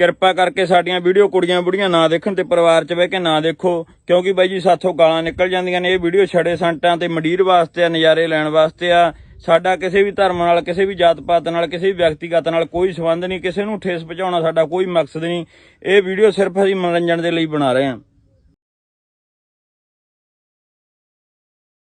ਕਿਰਪਾ ਕਰਕੇ ਸਾਡੀਆਂ ਵੀਡੀਓ ਕੁੜੀਆਂ ਬੁੜੀਆਂ ਨਾ ਦੇਖਣ ਤੇ ਪਰਿਵਾਰ 'ਚ ਬਹਿ ਕੇ ਨਾ ਦੇਖੋ। ਕਿਉਂਕਿ ਬਾਈ ਜੀ ਸਾਥੋਂ ਗਾਲਾਂ ਨਿਕਲ ਜਾਂਦੀਆਂ ਨੇ। ਇਹ ਵੀਡੀਓ ਛੜੇ ਸੰਟਾਂ ਤੇ ਮੰਡੀਰ ਵਾਸਤੇ ਆ ਨਜ਼ਾਰੇ ਲੈਣ ਵਾਸਤੇ ਆ। ਸਾਡਾ ਕਿਸੇ ਵੀ ਧਰਮ ਨਾਲ ਕਿਸੇ ਵੀ ਜਾਤ ਪਾਤ ਨਾਲ ਕਿਸੇ ਵੀ ਵਿਅਕਤੀਗਤ ਨਾਲ ਕੋਈ ਸੰਬੰਧ ਨਹੀਂ ਕਿਸੇ ਨੂੰ ਠੇਸ ਪਹੁੰਚਾਉਣਾ ਸਾਡਾ ਕੋਈ ਮਕਸਦ ਨਹੀਂ। ਇਹ ਵੀਡੀਓ ਸਿਰਫ ਅਸੀਂ ਮਨੋਰੰਜਨ ਦੇ ਲਈ ਬਣਾ ਰਹੇ ਹਾਂ।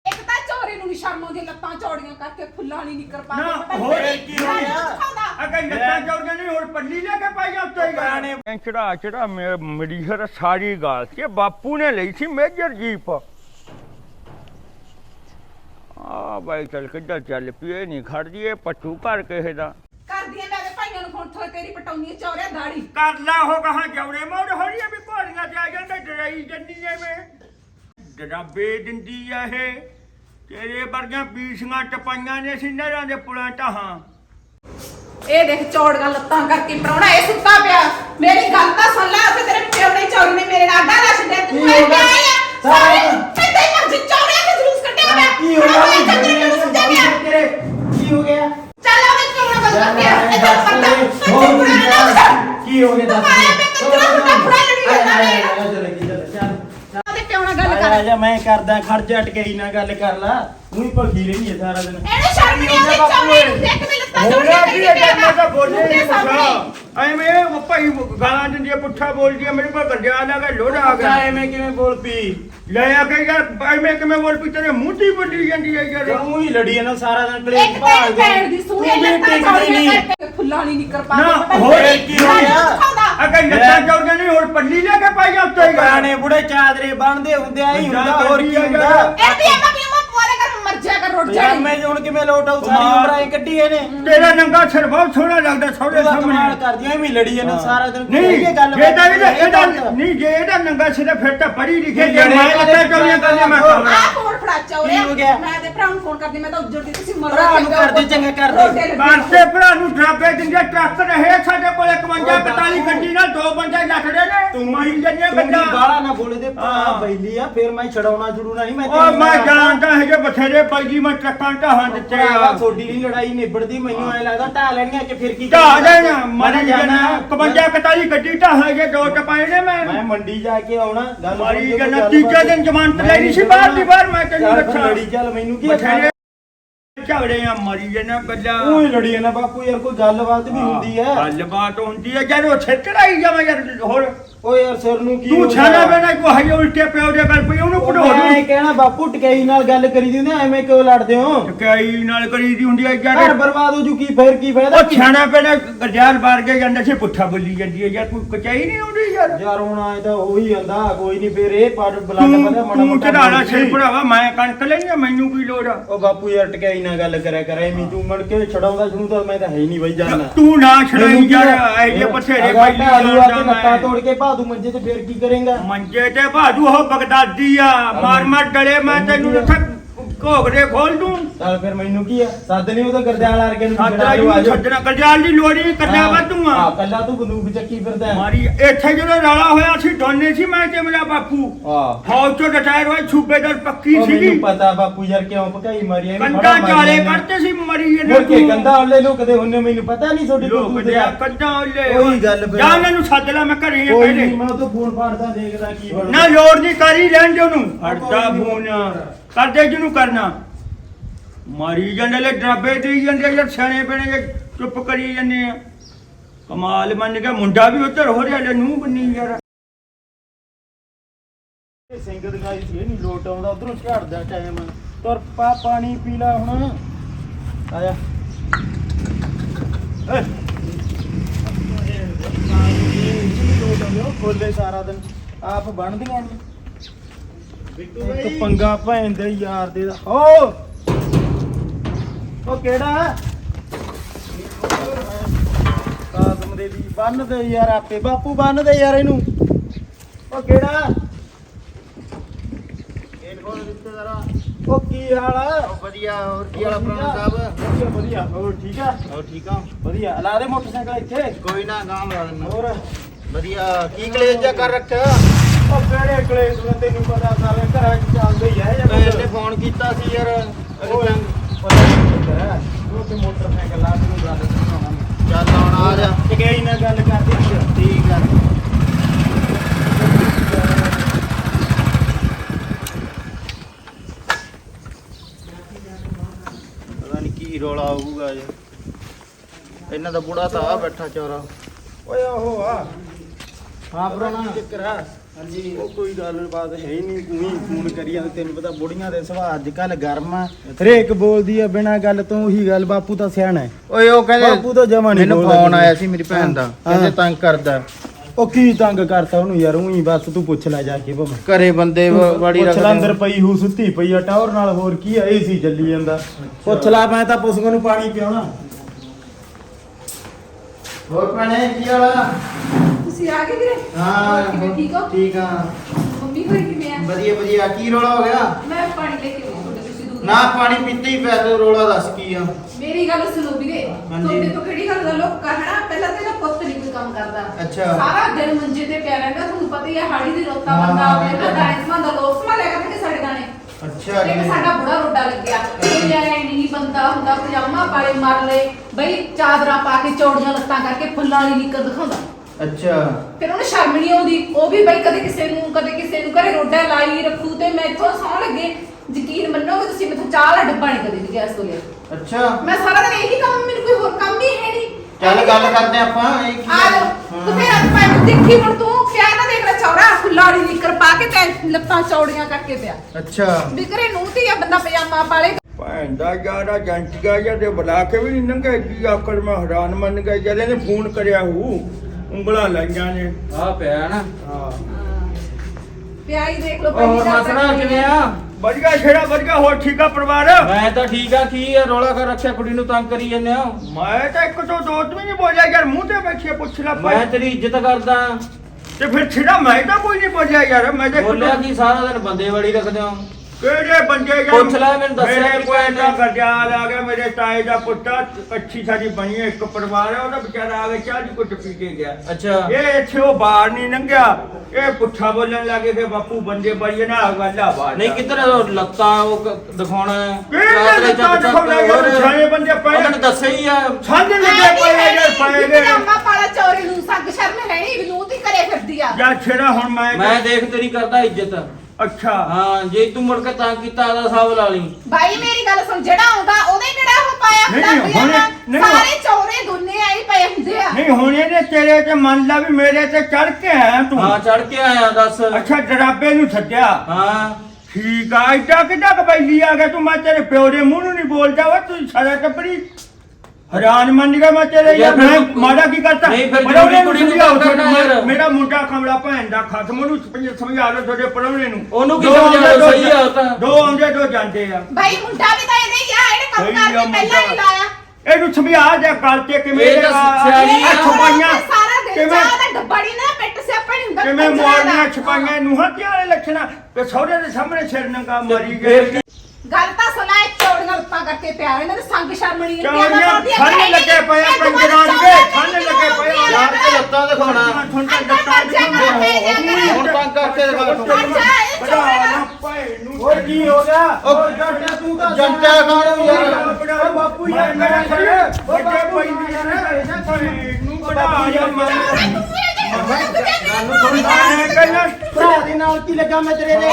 ਇੱਕ ਤਾਂ ਚੋਰੀ ਨੂੰ ਨੀ ਸ਼ਰਮ ਆਉਂਦੀ ਲੱਤਾਂ ਚੌੜੀਆਂ ਕਰਕੇ ਫੁੱਲਾਂ ਵਾਲੀ ਨਿੱਕਰ ਪਾ ਕੇ ਹੋਰ ਕੀ ਹੋ ਗਿਆ? ਖਾਂਦਾ। ਅਗਰ ਨੱਤਾਂ ਚੌੜੀਆਂ ਨਹੀਂ ਹੋਰ ਪੱਲੀ ਲੈ ਕੇ ਪਾਈ ਉੱਤੇ ਗਾਣੇ ਚੜਾ ਚੜਾ ਮਡੀਹਰ ਸਾਰੀ ਗਾਲ ਤੇ ਬਾਪੂ ਨੇ ਲਈ ਸੀ ਮੇਜਰ ਜੀਪ ਆ ਬਾਈ ਚੱਲ ਕਿੱਦਾਂ ਚੱਲ ਪੀਏ ਨਹੀਂ ਖੜਦੀ ਇਹ ਪੱਟੂ ਘਰ ਕਿਸੇ ਦਾ। ਕਰਦੀ ਐ ਮੈਂ ਤੇ ਭਾਈਆਂ ਨੂੰ ਫੋਨ ਥੋਏ ਤੇਰੀ ਪਟਾਉਣੀ ਚੌਰਿਆ ਦਾੜੀ। ਕਰ ਲਾ ਹੋ ਕਹਾਂ ਜਵੜੇ ਮੋੜ ਹੋਰੀਆਂ ਵੀ ਘੋੜੀਆਂ ਤੇ ਆ ਜਾਂਦੇ ਡਰਾਈ ਜੰਨੀ ਐਵੇਂ ਡਰਾਬੇ ਦਿੰਦੀ ਆ ਇਹ। ਤੇਰੇ ਵਰਗੀਆਂ ਬੀਸੀਆਂ ਟਪਾਈਆਂ ਨੇ ਸੀ ਨਹਿਰਾਂ ਦੇ ਪੁਲਾਂ ਢਾਹਾਂ। ਇਹ ਦੇਖ ਚੌੜੀਆਂ ਲੱਤਾਂ ਕਰਕੇ ਪਰੌਣਾ ਇਹ ਸੁੱਤਾ ਪਿਆ। ਮੇਰੀ ਗੱਲ ਤਾਂ ਸੁਣ ਲੈ ਉੱਥੇ ਤੇਰੇ ਪਿਓ ਨੇ ਨੇ ਮੇਰੇ ਨਾਲ ਅੱਡਾ ਰਸ਼ ਦੇ ਤੂੰ ਕੀ ਐ ਹੋ ਗਿਆ? ਆਈ ਆ ਸਾਰੇ- ਹੀ ਮਰਜ਼ੀ ਚੌੜਿਆਂ ਦੇ ਜਲੂਸ ਕੱਢਿਆ ਮੈਂ ਕੀ ਹੋ ਗਿਆ? ਮੈਂ ਚੱਲ ਤੈਨੂੰ ਸਮਝਾ ਗਿਆ? ਕੀ ਹੋ ਗਿਆ? ਚੱਲ ਆ ਮੈਂ ਚੌੜਾ ਗੱਲ ਕਰਦੀ ਆ ਮੈਂ ਇਹ ਤਾਂ ਪਤਾ ਹੋਰ ਕੀ ਨਾ ਹੋ ਗਿਆ? ਦੱਸ ਤੂੰ ਮੈਂ ਕਿਹੜਾ ਬੁਰਾ ਲੜੀ ਜਾਂਦਾ ਵੇ ਚੱਲ ਕੀ ਚੱਲ ਚੱਲ। ਪਿਓ ਨਾਲ ਗੱਲ ਆ ਕਰ। ਜਾ ਮੈਂ ਕਰਦਾ ਖੜ ਜਾ ਟਕਈ ਨਾਲ ਗੱਲ ਕਰ ਲਾ। ਉਹੀ ਭਲਕੀ ਰਹੀ ਹੈ ਸਾਰਾ ਦਿਨ। ਇਹਨੂੰ ਸ਼ਰਮ ਨਹੀਂ ਆਉਂਦੀ ਚੌੜੇ ਨੂੰ ਦੇਖ ਕੇ ਲੱਤਾਂ ਹੋਣਾ ਚੌੜੀਆਂ ਕੀ ਹੈ? ਮੈਂ ਤਾਂ ਬੋਲੇ ਮੁੰਡੇ ਨਹੀਂ ਸਾਹਮਣੇ। ਪੁੱਛਾ ਐਵੇਂ ਉਹ ਭਾਈ ਗਾਲਾਂ ਦਿੰਦੀ ਪੁੱਠਾ ਬੋਲਦੀ ਆ ਮੇਰੇ ਕੋਲ ਗੱਡਿਆ ਆ ਗਿਆ ਲੋੜਾ ਆ ਗਿਆ। ਐਵੇਂ ਕਿਵੇਂ ਬੋਲ ਪੀ ਲੈ ਆ ਕੇ ਯਾਰ ਐਵੇਂ ਕਿਵੇਂ ਬੋਲ ਪਈ ਤੇਰੇ ਮੂੰਹ ਦੀ ਬੋਲੀ ਜਾਂਦੀ ਹੈ ਯਾਰ। ਤੂੰ ਹੀ ਲੜੀ ਨਾ ਸਾਰਾ ਦਿਨ ਕਲੇ ਇੱਕ ਤਾਂ ਭੈਣ ਦੀ ਸੂਹੀ ਤੂੰ ਵੀ ਲੱਤਾਂ ਚੌੜੀਆਂ ਨਹੀਂ। ਕਰਕੇ ਫੁੱਲਾਂ ਵਾਲੀ ਨਿੱਕਰ ਪਾ ਨਾ, ਕੇ ਪਤਾ ਨੀ ਹੋਰ ਕੀ ਹੋ ਗਿਆ? ਖਾਂਦਾ। ਅਗਰ ਨੱਤਾਂ ਚੌੜੀਆਂ ਨਹੀਂ ਹੋਰ ਪੱਲੀ ਲੈ ਕੇ ਪਾਈ ਉੱਤੇ ਪੁਰਾਣੇ ਬੁੜੇ ਚਾਦਰੇ ਬੰਨਦੇ ਹੁੰਦੇ ਆ ਹੀ ਹੁੰਦਾ ਹੋਰ ਕੀ ਹੁੰਦਾ? ਆਪਾਂ ਕਿ ਮੈਂ ਪੋਰੇ ਕਰ ਰੁੱਟ ਯਾਰ ਜਾਣੀ। ਮੈਂ ਹੁਣ ਕਿਵੇਂ ਲੋਟ ਆਉ ਸਾਰੀ ਕਮਾਲ। ਉਮਰ ਐ ਕੱਢੀ ਇਹਨੇ। ਤੇਰਾ ਨੰਗਾ ਸਿਰ ਬਹੁਤ ਸੋਹਣਾ ਲੱਗਦਾ ਸੋਹਣੇ ਉਹਦਾ ਕਮਾਲ ਸਾਹਮਣੇ। ਕਰਦੀ ਐ ਵੀ ਲੜੀ ਇਹਨਾਂ ਸਾਰਾ ਦਿਨ। ਨਹੀਂ ਇਹ ਗੱਲ ਜੇ ਤਾਂ ਇਹਦਾ ਇਹਦਾ ਨਹੀਂ ਜੇ ਇਹਦਾ ਨੰਗਾ ਸਿਰ ਫਿਰ ਤਾਂ ਪੜ੍ਹੀ ਲਿਖੇ ਜੇ ਮੈਂ ਲੱਤਾਂ ਚੌੜੀਆਂ ਕਰਨੀਆਂ ਮੈਂ ਕਰ ਆ ਫੋਨ ਫੜਾ ਚੌਰਿਆ ਕੀ ਹੋ ਗਿਆ? ਮੈਂ ਤੇ ਭਰਾ ਨੂੰ ਫੋਨ ਕਰਦੀ ਮੈਂ ਤਾਂ ਉੱਜੜਦੀ ਤੁਸੀਂ ਮਰੋ ਭਰਾ ਨੂੰ ਕਰਦੇ ਚੰਗਾ ਕਰਦੇ। ਬਾਂਸੇ ਭਰਾ ਨੂੰ ਡਰਾਬੇ ਦਿੰਦੇ ਟਰੱਕ ਰਹੇ ਸਾਡੇ ਕੋਲ 51 45 ਗੱਡੀ ਨਾਲ ਦੋ ਬੰਦੇ ਨੱਠਦੇ ਨੇ। ਤੂੰ ਮਾਈ ਜੰਨੇ ਤੂੰ ਬੰਦਾ ਵੀ ਬਾਹਲਾ ਨਾ ਬੋਲੇ ਤੇ ਹਾਂ। ਭਾ ਬੈਲੀ ਆ ਫਿਰ ਮੈਂ ਛਡਾਉਣਾ ਛਡੂਣਾ ਨਹੀਂ ਮੈਂ ਉਹ ਮੈਂ ਜਾਣਦਾ ਹੈ ਜੇ ਬਥੇਰੇ ਬਾਈ ਮੈਂ ਟਰੱਕਾਂ ਢਾਹਾਂ ਦਿੱਤੇ ਭਰਾਵਾ ਆ ਤੁਹਾਡੀ ਲੜਾਈ ਨਿਬੜਦੀ ਮੈਨੂੰ ਐ ਲੱਗਦਾ ਢਾ ਲੈਣੀਆਂ ਕਿ ਫਿਰ ਕੀ ਢਾਹ ਕਰਨਾ? ਦੇਣਾ ਜਾਣਾ। 51 41 ਗੱਡੀ ਢਾਹਾਂ ਜੇ ਦੋ ਟਪਾਏ ਨੇ ਮੈਂ। ਮੈਂ ਮੰਡੀ ਜਾ ਕੇ ਆਉਣਾ ਗੱਲ ਮਾਰੀ ਸੁਣ ਕੇ ਕੋਈ ਤੀਜੇ ਦਿਨ ਜ਼ਮਾਨਤ ਲੈਣੀ ਸੀ ਬਾਹਰ ਦੀ ਬਾਹਰ ਮੈਂ ਚੱਲ ਦੱਸਾਂ ਲੜੀ ਚੱਲ ਮੈਨੂੰ ਕੀ ਝਗੜੇ ਆ ਮਰੀ ਜਨਾ ਤੂੰ ਹੀ ਲੜੀ ਨਾ ਬਾਪੂ ਯਾਰ ਕੋਈ ਗੱਲਬਾਤ ਵੀ ਹੁੰਦੀ ਹੈ। ਗੱਲਬਾਤ ਹੁੰਦੀ ਹੈ ਜਦ ਚੜਾਈ ਜਾਵਾਂ ਯਾਰ ਹੋਰ ਓ ਯਾਰ ਸਿਰ ਨੂੰ ਕੀ ਤੂੰ ਹੋ ਛਾਣਾ? ਬਣਾ ਕੋ ਹਜੇ ਉਲਟੇ ਪਿਓ ਦੇ ਗੱਲ ਪਈ ਉਹਨੂੰ ਉਹ ਪੜੋ ਮੈਂ ਇਹ ਕਹਿਣਾ ਬਾਪੂ ਟਕਈ ਨਾਲ ਗੱਲ ਕਰੀ ਦੀ ਐਵੇਂ ਕਿਉਂ ਲੜਦੇ ਹੋ? ਕਈ ਨਾਲ ਕਰੀ ਦੀ ਹੁੰਦੀ ਹੈ ਘਰ ਯਾਰ ਬਰਬਾਦ ਹੋ ਜੂ ਕੀ ਫੇਰ ਕੀ ਫਾਇਦਾ ਉਹ ਛਾਣਾ ਪੈਣਾ ਗਰਜਾਲ ਬਾਰ ਕੇ ਜਾਂਦਾ ਸੀ ਪੁੱਠਾ ਬੋਲੀ ਜਾਂਦੀ ਹੈ ਯਾਰ ਕੋਈ ਕਚਾਈ ਨਹੀਂ ਆਉਂਦੀ ਯਾਰ। ਯਾਰ ਹੁਣ ਆਏ ਤਾਂ ਉਹੀ ਆਂਦਾ ਕੋਈ ਨਹੀਂ ਫੇਰ ਇਹ ਪਰ ਬਲੱਡ ਤੂੰ ਵਧਿਆ ਮਾੜਾ ਤੂੰ ਮੋਟਾ ਚੜਾਣਾ ਸਿਰ। ਭਰਾਵਾ ਮੈਂ ਕਣਕ ਲੈਣੀ ਆ ਮੈਨੂੰ ਕੀ ਲੋੜ ਆ? ਉਹ ਬਾਪੂ ਯਾਰ ਟਕਾਈ ਨਾਲ ਗੱਲ ਕਰਿਆ ਕਰ ਐਵੇਂ ਤੂੰ ਮੜ ਕੇ ਛਡਾਉਂਦਾ ਸ਼ੁਰੂ ਤਾਂ ਮੈਂ ਤਾਂ ਹੈ ਹੀ ਨਹੀਂ ਬਈ ਜਾਨਣਾ ਤੂੰ ਨਾ ਛੜਾਈ ਯਾਰ ਐ ਜੇ ਪਥੇਰੇ ਪਾਈ ਆਲੂ ਆ ਕੇ ਲੱਤਾਂ ਤੋੜ ਕੇ ਭਾਦੂ ਮੰਜੇ ਤੇ ਫੇਰ ਕੀ ਕਰੇਗਾ? ਮੰਜੇ ਤੇ ਬਾਦੂ ਉਹ ਬਗਦਾਦੀ ਆ। ਮਾਰ ਮਾਰ ਡਲੇ ਮੈਂ ਤੈਨੂੰ ਦੱਸਾਂ ਘੋਗੜੇ ਖੋਲ ਦੂੰ ਚੱਲ ਫਿਰ ਮੈਨੂੰ ਕੀ ਆ? ਸੱਦ ਨਹੀਂ ਉਹ ਤਾਂ ਗਰਦਿਆਲ ਵਰਗੇ ਨੂੰ ਸਾਡਾ ਜੀ ਛੱਡਣਾ ਗਰਜਾਲ ਦੀ ਲੋੜੀ ਨਹੀਂ ਕਰਨਾ ਵਾ ਤੂੰ ਹਾਂ ਆ ਕੱਲਾ ਤੂੰ ਬੰਦੂਕ ਚੱਕੀ ਫਿਰਦਾ ਹੈ। ਮਾਰੀ ਇੱਥੇ ਜਦੋਂ ਰੌਲਾ ਹੋਇਆ ਸੀ ਦੋਨੇ ਸੀ ਮੈਂ ਤੇ ਮੇਰਾ ਬਾਪੂ। ਹਾਂ। ਫੌਜ ਚੋਂ ਰਿਟਾਇਰ ਹੋਇਆ ਸੂਬੇਦਾਰ ਪੱਕੀ ਉਹ ਸੀਗੀ। ਮੈਨੂੰ ਪਤਾ ਬਾਪੂ ਯਾਰ ਕਿਉਂ ਭਕਾਈ ਮਾਰੀ ਐਵੇਂ ਕੰਡਾ ਮਾਰੀ ਚਾਲੇ ਇਹਨੇ। ਕੱਢਦੇ ਸੀ ਮਰੀ ਇਹਨੇ ਮੁੜ ਕੇ ਗੰਦਾ ਉਹਲੇ ਲੁਕਦੇ ਹੁੰਨੇ ਮੈਨੂੰ ਪਤਾ ਨਹੀਂ ਤੁਹਾਡੀ ਲੋਕ ਜਿਆ ਕੰਡਾ ਉੱਲੇ ਉਹੀ ਗੱਲ ਫਿਰ। ਜਾਂ ਮੈਨੂੰ ਸੱਦ ਲੈ ਮੈਂ ਘਰੇ ਹੀ ਕੋਈ ਪਹਿਲੇ। ਨਹੀਂ ਮੈਂ ਉਹ ਤੋਂ ਫੋਨ ਫਾੜਦਾ ਦੇਖਦਾ ਕੀ ਬਣਦਾ। ਨਾ ਲੋੜ ਨਹੀਂ ਕਰੀ ਲੈਣ ਦੇ ਉਹਨੂੰ। ਨੀ। ਫੋਨ ਕਰਦੇ ਜਿਹਨੂੰ ਕਰਨਾ। ਮਾਰੀ ਜਾਂਦੇ ਲੈ ਡਰਾਬੇ ਦੇਈ ਜਾਂਦੇ ਯਾਰ ਸਿਆਣੇ ਬਣੇ ਜੇ, ਚੁੱਪ ਕਰੀ ਜਾਂਦੇ ਆ। ਕਮਾਲ ਮੰਨ ਗਿਆ ਮੁੰਡਾ ਵੀ ਉੱਧਰ ਹੋ ਰਿਹਾ ਲੈ ਨੂੰ ਬੰਨੀ ਯਾਰ। ਸਿੰਘ ਦਿਖਾਈ ਸੀ, ਇਹ ਨਹੀਂ ਲੋਟ ਆਉਂਦਾ, ਉਧਰੋਂ ਝੜਦਾ ਟਾਈਮ ਤੁਰ ਪਾ, ਪਾਣੀ ਪੀ ਲੈ ਹੁਣ। ਆਇਆ। ਏ ਖੋਲੇ ਸਾਰਾ ਦਿਨ। ਆਪ ਬਣਦੀਆਂ ਨੇ। ਇੱਕ ਪੰਗਾ ਭੈਣ ਦੇ ਯਾਰ ਦੇ ਦਾ। ਓ! ਉਹ ਕਿਹੜਾ? ਕਾਦਮ ਦੇ ਦੀ ਬੰਨ ਦੇ ਯਾਰ ਆਪੇ ਬਾਪੂ ਬੰਨ ਦੇ ਯਾਰ ਇਹਨੂੰ। ਉਹ ਕਿਹੜਾ? ਉਹ ਕੀ ਹਾਲ ਆ? ਵਧੀਆ ਹੋਰ ਕੀ ਹਾਲ ਆ ਪ੍ਰੋਣਾ ਸਾਹਿਬ? ਵਧੀਆ ਵਧੀਆ। ਹੋਰ ਠੀਕ ਆ? ਹੋਰ ਠੀਕ ਆ? ਵਧੀਆ। ਲਾ ਦੇ ਮੋਟਰਸਾਈਕਲ ਇੱਥੇ। ਕੋਈ ਨਾ ਨਾਮ ਲਾ ਦਿੰਦਾ। ਹੋਰ? ਵਧੀਆ। ਕੀ ਕਲੇਜ ਜਾ ਕਰ ਰੱਖਿਆ? ਉਹ ਕਿਹੜੇ ਕਲੇਸ਼ ਨੇ ਤੈਨੂੰ ਪਤਾ ਸਾਰੇ ਘਰਾਂ ਚ ਚੱਲਦੇ ਹੀ ਆ ਜਾਂ ਮੈਂ ਇਹਨੇ ਫੋਨ ਕੀਤਾ ਸੀ ਯਾਰ ਉਹ ਪਤਾ ਨਹੀਂ ਕਿੱਧਰ ਉਹ ਤੇ ਮੋਟਰਸਾਈਕਲ ਆ ਤੈਨੂੰ ਗੱਲ ਸੁਣਾਉਣਾ ਚੱਲ ਹੁਣ ਆ ਜਾ। ਟਿਕਾਈ ਨਾਲ ਗੱਲ ਕਰਦੀ ਠੀਕ ਆ। ਪਤਾ ਨਹੀਂ ਕੀ ਰੋਲਾ ਆਊਗਾ ਯਾਰ। ਇਹਨਾਂ ਦਾ ਬੁੜਾ ਤਾਂ ਆ ਬੈਠਾ ਚੋਰਾ। ਓਏ ਉਹ ਆ। ਹਾਂ ਪੁਰਾਣਾ। ਚੱਕਰ ਆ। ਹਾਂਜੀ। ਉਹ ਕੋਈ ਗੱਲ ਬਾਤ ਹੈ ਹੀ ਨਹੀਂ ਤੂੰ ਹੀ ਫੋਨ ਕਰੀ ਜਾਂਦਾ ਤੈਨੂੰ ਪਤਾ ਬੁੜੀਆਂ ਦੇ ਸੁਭਾਅ ਅੱਜ ਕੱਲ ਗਰਮ ਆ। ਹਰੇਕ ਬੋਲਦੀ ਆ ਬਿਨਾਂ ਗੱਲ ਤੋਂ ਉਹੀ ਗੱਲ ਬਾਪੂ ਤਾਂ ਸਿਆਣਾ ਹੈ। ਓਏ ਉਹ ਕਹਿੰਦੇ ਬਾਪੂ ਤਾਂ ਜਮਾ ਨਹੀਂ ਮੈਨੂੰ ਬੋਲਦਾ ਫੋਨ ਜੀ। ਆਇਆ ਸੀ ਮੇਰੀ ਭੈਣ ਦਾ ਹਾਂ। ਕਹਿੰਦੇ ਤੰਗ ਕਰਦਾ। ਉਹ ਕੀ ਤੰਗ ਕਰਤਾ ਉਹਨੂੰ ਯਾਰ ਉਹੀ ਬਸ ਤੂੰ ਪੁੱਛ ਲੈ ਜਾ ਕੇ ਭਾਵੇਂ। ਘਰੇ ਬੰਦੇ ਵ- ਵੜੀ ਪੁੱਛ ਲੈ ਅੰਦਰ ਰੱਖਦੇ ਪਈ ਹੂ ਸੁੱਤੀ ਪਈ ਆ ਟਾਵਰ ਨਾਲ ਹੋਰ ਕੀ ਆ ਏਸੀ ਚੱਲੀ ਜਾਂਦਾ। ਪੁੱਛ ਲੈ ਮੈਂ ਤਾਂ ਪਸ਼ੂਆਂ ਨੂੰ ਪਾਣੀ ਪਿਆਉਣਾ। ਹੋਰ ਭੈਣੇ ਕੀ ਵਾਲਾ ਤੁਸੀਂ ਆ ਗਏ ਵੀਰੇ? ਹਾਂ ਹੋਰ ਕਿਵੇਂ ਠੀਕ ਹੋ? ਠੀਕ ਆ। ਮੰਮੀ ਹੋਈ ਕਿਵੇਂ ਆ? ਵਧੀਆ ਵਧੀਆ। ਕੀ ਰੋਲਾ ਹੋ ਗਿਆ? ਮੈਂ ਪਾਣੀ ਲੈ ਕੇ ਤੁਹਾਡੇ ਤੁਸੀਂ ਦੂਰ ਨਾ। ਪਾਣੀ ਪੀਤੇ ਹੀ ਪੈ ਤੂੰ ਰੋਲਾ ਦੱਸ ਕੀ ਆ? ਮੇਰੀ ਗੱਲ ਸੁਣੋ ਵੀਰੇ। ਹਾਂਜੀ। ਤੁਹਾਡੇ ਤੋਂ ਕਿਹੜੀ ਗੱਲ ਦਾ ਲੋਕ ਕਹਿਣਾ ਪਹਿਲਾਂ ਤੇ ਨਾ ਪੁੱਤ ਨਹੀਂ ਕੋਈ ਕੰਮ ਕਰਦਾ। ਅੱਛਾ। ਸਾਰਾ ਦਿਨ ਮੰਜੇ ਤੇ ਪਿਆ ਰਹਿੰਦਾ ਤੁਹਾਨੂੰ ਪਤਾ ਹੀ ਹੈ ਹਾੜੀ ਦੀ ਰੋਤਾ ਹਾਂ, ਬੰਦਾ ਆਪਣੇ ਘਰ ਦਾਣੇ ਸਮਾਂ ਦਾ ਲੋਕ ਸਮਾ ਲੈ ਕੇ ਸਾਡੇ ਗਾਣੇ ਅੱਛਾ ਇੱਕ ਜੀ ਸਾਡਾ ਬੁੜਾ ਰੋਡਾ ਲੱਗਿਆ। ਐ ਨਹੀਂ ਬੰਦਾ ਹੁੰਦਾ ਪਜਾਮਾ ਪਾਲੇ ਮਾਰ ਲਏ। ਬਈ ਚਾਦਰਾਂ ਪਾ ਕੇ ਚੌੜੀਆਂ ਲੱਤਾਂ ਕਰਕੇ ਫੁੱਲਾਂ ਵਾਲੀ ਨਿੱਕਰ ਦਿਖਾਉਂਦਾ। ਅੱਛਾ। ਫਿਰ ਉਹਨੂੰ ਸ਼ਰਮ ਨਹੀਂ ਆਉਂਦੀ। ਉਹ ਵੀ ਬਈ ਕਦੇ ਕਿਸੇ ਨੂੰ ਕਦੇ ਕਿਸੇ ਨੂੰ ਘਰੇ ਰੋਡਾ ਲਾਈ ਰੱਖੂ ਤੇ ਮੈਥੋਂ ਸੌਂ ਲੱਗੇ। ਯਕੀਨ ਮੰਨੋਗੇ ਤੁਸੀਂ? ਮੈਥੋਂ ਚਾਹ ਦਾ ਡੱਬਾ ਨਹੀਂ ਕਦੇ ਵੀ ਗੈਸ ਤੋਂ ਲਿਆ ਅੱਛਾ। ਮੈਂ ਸਾਰਾ ਦਿਨ ਇਹੀ ਕੰਮ ਮੈਨੂੰ ਕੋਈ ਹੋਰ ਕੰਮ ਹੀ ਹੈ ਨਹੀਂ। ਚੱਲ ਗੱਲ ਕਰਦੇ ਆਪਾਂ ਇਹ ਕੀ ਆ ਲੋ ਤੂੰ ਫਿਰ ਅੱਜ ਮੈਂ ਦੇਖੀ ਹੁਣ ਤੂੰ ਕਿਆ ਨਾ ਦੇਖ ਲੈ ਚੌੜਾ ਫੁੱਲਾੜੀ ਨਿੱਕਰ ਪਾ ਕੇ ਤੇ ਲੱਤਾਂ ਚੌੜੀਆਂ ਕਰਕੇ ਪਿਆ। ਅੱਛਾ। ਵਿਕਰੇ ਨੂੰ ਤੇ ਆ ਬੰਦਾ ਪਜਾਮਾ ਪਾਲੇ ਭੈਣ ਦਾ ਯਾਰਾ ਜੰਟੀਆ ਜਾਂ ਤੇ ਬੁਲਾ ਕੇ ਵੀ ਨਹੀਂ ਨੰਗੇ ਕੀ ਆਕੜ ਮੈਂ ਹੈਰਾਨ ਮੰਨ ਗਿਆ ਜਦ ਇਹਨੇ ਫੋਨ ਕਰਿਆ ਹੂ। ਉਂਗਲਾਂ ਲਾਈਆਂ ਨੇ ਆ ਪਿਆ ਨਾ। ਹਾਂ। ਪਿਆਈ ਦੇਖ ਲੋ ਹੋਰ ਮਸਣਾ ਕਿਵੇਂ ਆ? ਵਧੀਆ ਛੇੜਾ ਵਧੀਆ ਹੋਰ ਠੀਕ ਆ ਪਰਿਵਾਰ? ਮੈਂ ਤਾਂ ਠੀਕ ਆ ਕੀ ਆ? ਰੋਲਾ ਕਰ ਰੱਖਿਆ ਕੁੜੀ ਨੂੰ ਤੰਗ ਕਰੀ ਜੰਨੇ ਹੋ? ਮੈਂ ਤਾਂ ਇੱਕ ਤੋਂ ਦੋ ਵੀ ਨਹੀਂ ਬੋਲਿਆ ਯਾਰ ਮੂੰਹ ਤੇ ਬੈਠੇ ਪੁੱਛ ਲੈ ਭਾਈ। ਮੈਂ ਤੇਰੀ ਇੱਜ਼ਤ ਕਰਦਾ। ਤੇ ਫਿਰ ਛੇੜਾ ਮੈਂ ਤਾਂ ਕੋਈ ਨਹੀਂ ਬੋਲਿਆ ਯਾਰ ਮੈਂ ਤਾਂ ਇੱਕ ਬੋਲਿਆ ਕੀ? ਸਾਰਾ ਦਿਨ ਬੰਦੇ ਵੜੀ ਰੱਖਦੇ ਹੋ। ਕਿਹੜੇ ਬੰਦੇ ਯਾਰ ਪੁੱਛ ਲੈ, ਮੈਨੂੰ ਦੱਸਿਆ ਮੇਰੇ ਨੀ ਕੋਈ ਦਾ ਗਰਜਾਲ ਆ ਗਿਆ ਮੇਰੇ ਤਾਏ ਦਾ ਪੁੱਤਾ ਅੱਛੀ ਸਾਡੀ ਬਣੀ ਹੈ, ਇੱਕ ਪਰਿਵਾਰ ਹੈ ਉਹਦਾ ਵਿਚਾਰਾ ਆ ਕੇ ਚਾਹ ਦੀ ਕੁੱਟ ਪੀ ਕੇ ਗਿਆ। ਅੱਛਾ। ਇਹ ਇੱਥੇ ਉਹ ਬਾਹਰ ਨਹੀਂ ਲੰਘਿਆ। ਇਹ ਪੁੱਠਾ ਬੋਲਣ ਲੱਗੇ ਕਿ ਬਾਪੂ ਬੰਦੇ ਬੜੀ ਨਾ ਗੱਲਾਂ ਬਾਹਰ ਨਹੀਂ ਕਿੱਧਰ ਉਹ ਲੱਤਾਂ ਉਹ ਕ- ਦਿਖਾਉਣਾ? ਕਿਹੜੇ ਲੱਤਾਂ ਦਿਖਾਉਣਾ ਯਾਰ? ਬੰਦੇ ਪਏ। ਉਹਨਾਂ ਨੇ ਦੱਸਿਆ ਹੀ ਆ। ਸੰਗ ਲੱਗੇ ਪਏ ਆ ਯਾਰ ਪਏ ਨੇ। ਪਜਾਮਾ ਪਾਲਾ ਚੌੜੀ ਨੂੰ ਸੰਗ ਸ਼ਰਮ ਹੈ ਨਹੀਂ ਵੀ ਨੂੰ ਤੀ ਕਰੇ ਫਿਰਦੀ ਆ। ਜਾਂ ਛੇੜਾ ਹੁਣ ਮੈਂ ਮੈਂ ਦੇਖ ਤੇਰੀ ਕਰਦਾ ਇੱਜ਼ਤ। ਅੱਛਾ। ਹਾਂ ਜੇ ਤੂੰ ਮੁੜ ਕੇ ਤਾਂ ਕੀਤਾ ਆਦਾ ਹਿਸਾਬ ਲਾ ਲਈ। ਬਾਈ ਮੇਰੀ ਗੱਲ ਸੁਣ ਜਿਹੜਾ ਆਉਂਦਾ ਉਹਦੇ ਕਿਹੜਾ ਉਹ ਪਾਇਆ ਹੁੰਦਾ? ਨਹੀਂ, ਹੁਣ- ਪਜਾਮਾ? ਨਹੀਂ, ਸਾਰੇ ਚੌਰੇ ਦੁੰਨੇ ਆਈ ਪਏ ਹੁੰਦੇ ਆ। ਨਹੀਂ ਹੁਣ ਇਹਨੇ ਤੇਰੇ ਤੇ ਮੰਨ ਲਾ ਵੀ ਮੇਰੇ ਤੇ ਚੜ ਕੇ ਆਇਆ ਤੂੰ। ਹਾਂ ਚੜ ਕੇ ਆਇਆ ਦੱਸ। ਅੱਛਾ ਜਰਾਬੇ ਨੂੰ ਛੱਡਿਆ ਹਾਂ। ਠੀਕ ਆ ਇੱਡਾ ਕਿੱਡਾ ਕਬੈਲੀ ਆ ਗਿਆ ਤੂੰ। ਮੈਂ ਤੇਰੇ ਪਿਓ ਦੇ ਮੂੰਹ ਨੂੰ ਨਹੀਂ ਬੋਲਦਾ ਵਾ ਤੂੰ ਸਾਰਾ ਟੱਬਰੀ। ਹੈਰਾਨ ਮੰਨ ਗਿਆ ਮੈਂ ਤੇਰੇ ਯਾਰ ਮੈਂ ਮਾੜਾ ਕੀ ਕਰਤਾ ਨਹੀਂ ਫਿਰ ਕੁੜੀ ਨੂੰ ਯਾਰ। ਮੇਰਾ ਮੁੰਡਾ ਕਮਲਾ ਭੈਣ ਦਾ ਖਤਮ ਉਹਨੂੰ ਸਮਝ- ਸਮਝਾ ਲਓ ਤੁਹਾਡੇ ਪਰੌਣੇ ਨੂੰ ਉਹਨੂੰ ਕੀ ਦੋ ਸਮਝਾ ਆਉਂਦੇ, ਲਓ, ਦੋ ਸਹੀ ਆ ਤਾਂ। ਦੋ ਆਉਂਦੇ ਦੋ ਜਾਂਦੇ ਆ ਬਾਈ ਮੁੰਡਾ ਵੀ ਤਾਂ ਇਹਦੇ ਹੀ ਆ ਇਹਨੇ ਕੰਮ ਕਰਕੇ ਪਹਿਲਾਂ ਹੀ। ਲਾਇਆ ਇਹਨੂੰ ਸਮਝਾ ਦੇ ਗੱਲ ਤੇ ਕਿਵੇਂ ਇਹ ਤਾਂ ਸਿਆਣੀ ਆ। ਛਪਾਈਆਂ ਕਿਵੇਂ ਡੱਬਾ ਨਹੀਂ ਨਾ ਪਿੱਟ ਸਿਆਪਾ ਨਹੀਂ ਹੁੰਦਾ ਕਿਵੇਂ। ਮੋਰਨੀਆਂ ਛਪਾਈਆਂ ਤੇ ਵਾਲੇ ਲੱਛਣਾ ਤੇ ਸਹੁਰੇ ਦੇ ਸਾਹਮਣੇ ਸਿਰ ਨੰਗਾ ਮਾਰੀ ਗਏ? ਗੱਲ ਤਾਂ ਸੁਣਾ ਇਹ ਚੌੜੀਆਂ ਲੱਤਾਂ ਕਰਕੇ ਪਿਆ ਇਹਨਾਂ ਦੇ ਸੰਗ ਸ਼ਰਮ ਨਹੀਂ ਚੌੜੀਆਂ ਲੱਗੇ ਪਏ ਆ ਪੰਜਰਾਂ ਦੇ, ਛੰਨ ਲੱਗੇ ਪਏ ਆ। ਯਾਰ ਤੇ ਲੱਤਾਂ ਦਿਖਾਉਣਾ। ਹੁਣ ਤਾਂ ਲੱਤਾਂ ਦਿਖਾਉਂਦੇ ਹੁਣ ਤੰਗ ਕਰਕੇ ਦਿਖਾ ਓਏ ਕੀ ਹੋ ਗਿਆ? ਉਹ ਜੱਟਾ ਤੂੰ ਤਾਂ ਜੰਟਾ ਖਾਣੂ ਯਾਰ। ਬਾਪੂ ਯਾਰ ਮੇਰਾ ਖੜੇ ਵੱਡੇ ਪਈ ਦੀ ਨੂੰ ਬੜਾ ਯਾਰ ਮੈਂ ਮੈਂ ਕਹਿੰਦਾ ਭਰਾ ਦੇ ਨਾਲ ਕੀ ਲੱਗਾ ਮੈਂ ਤੇਰੇ ਦੇ?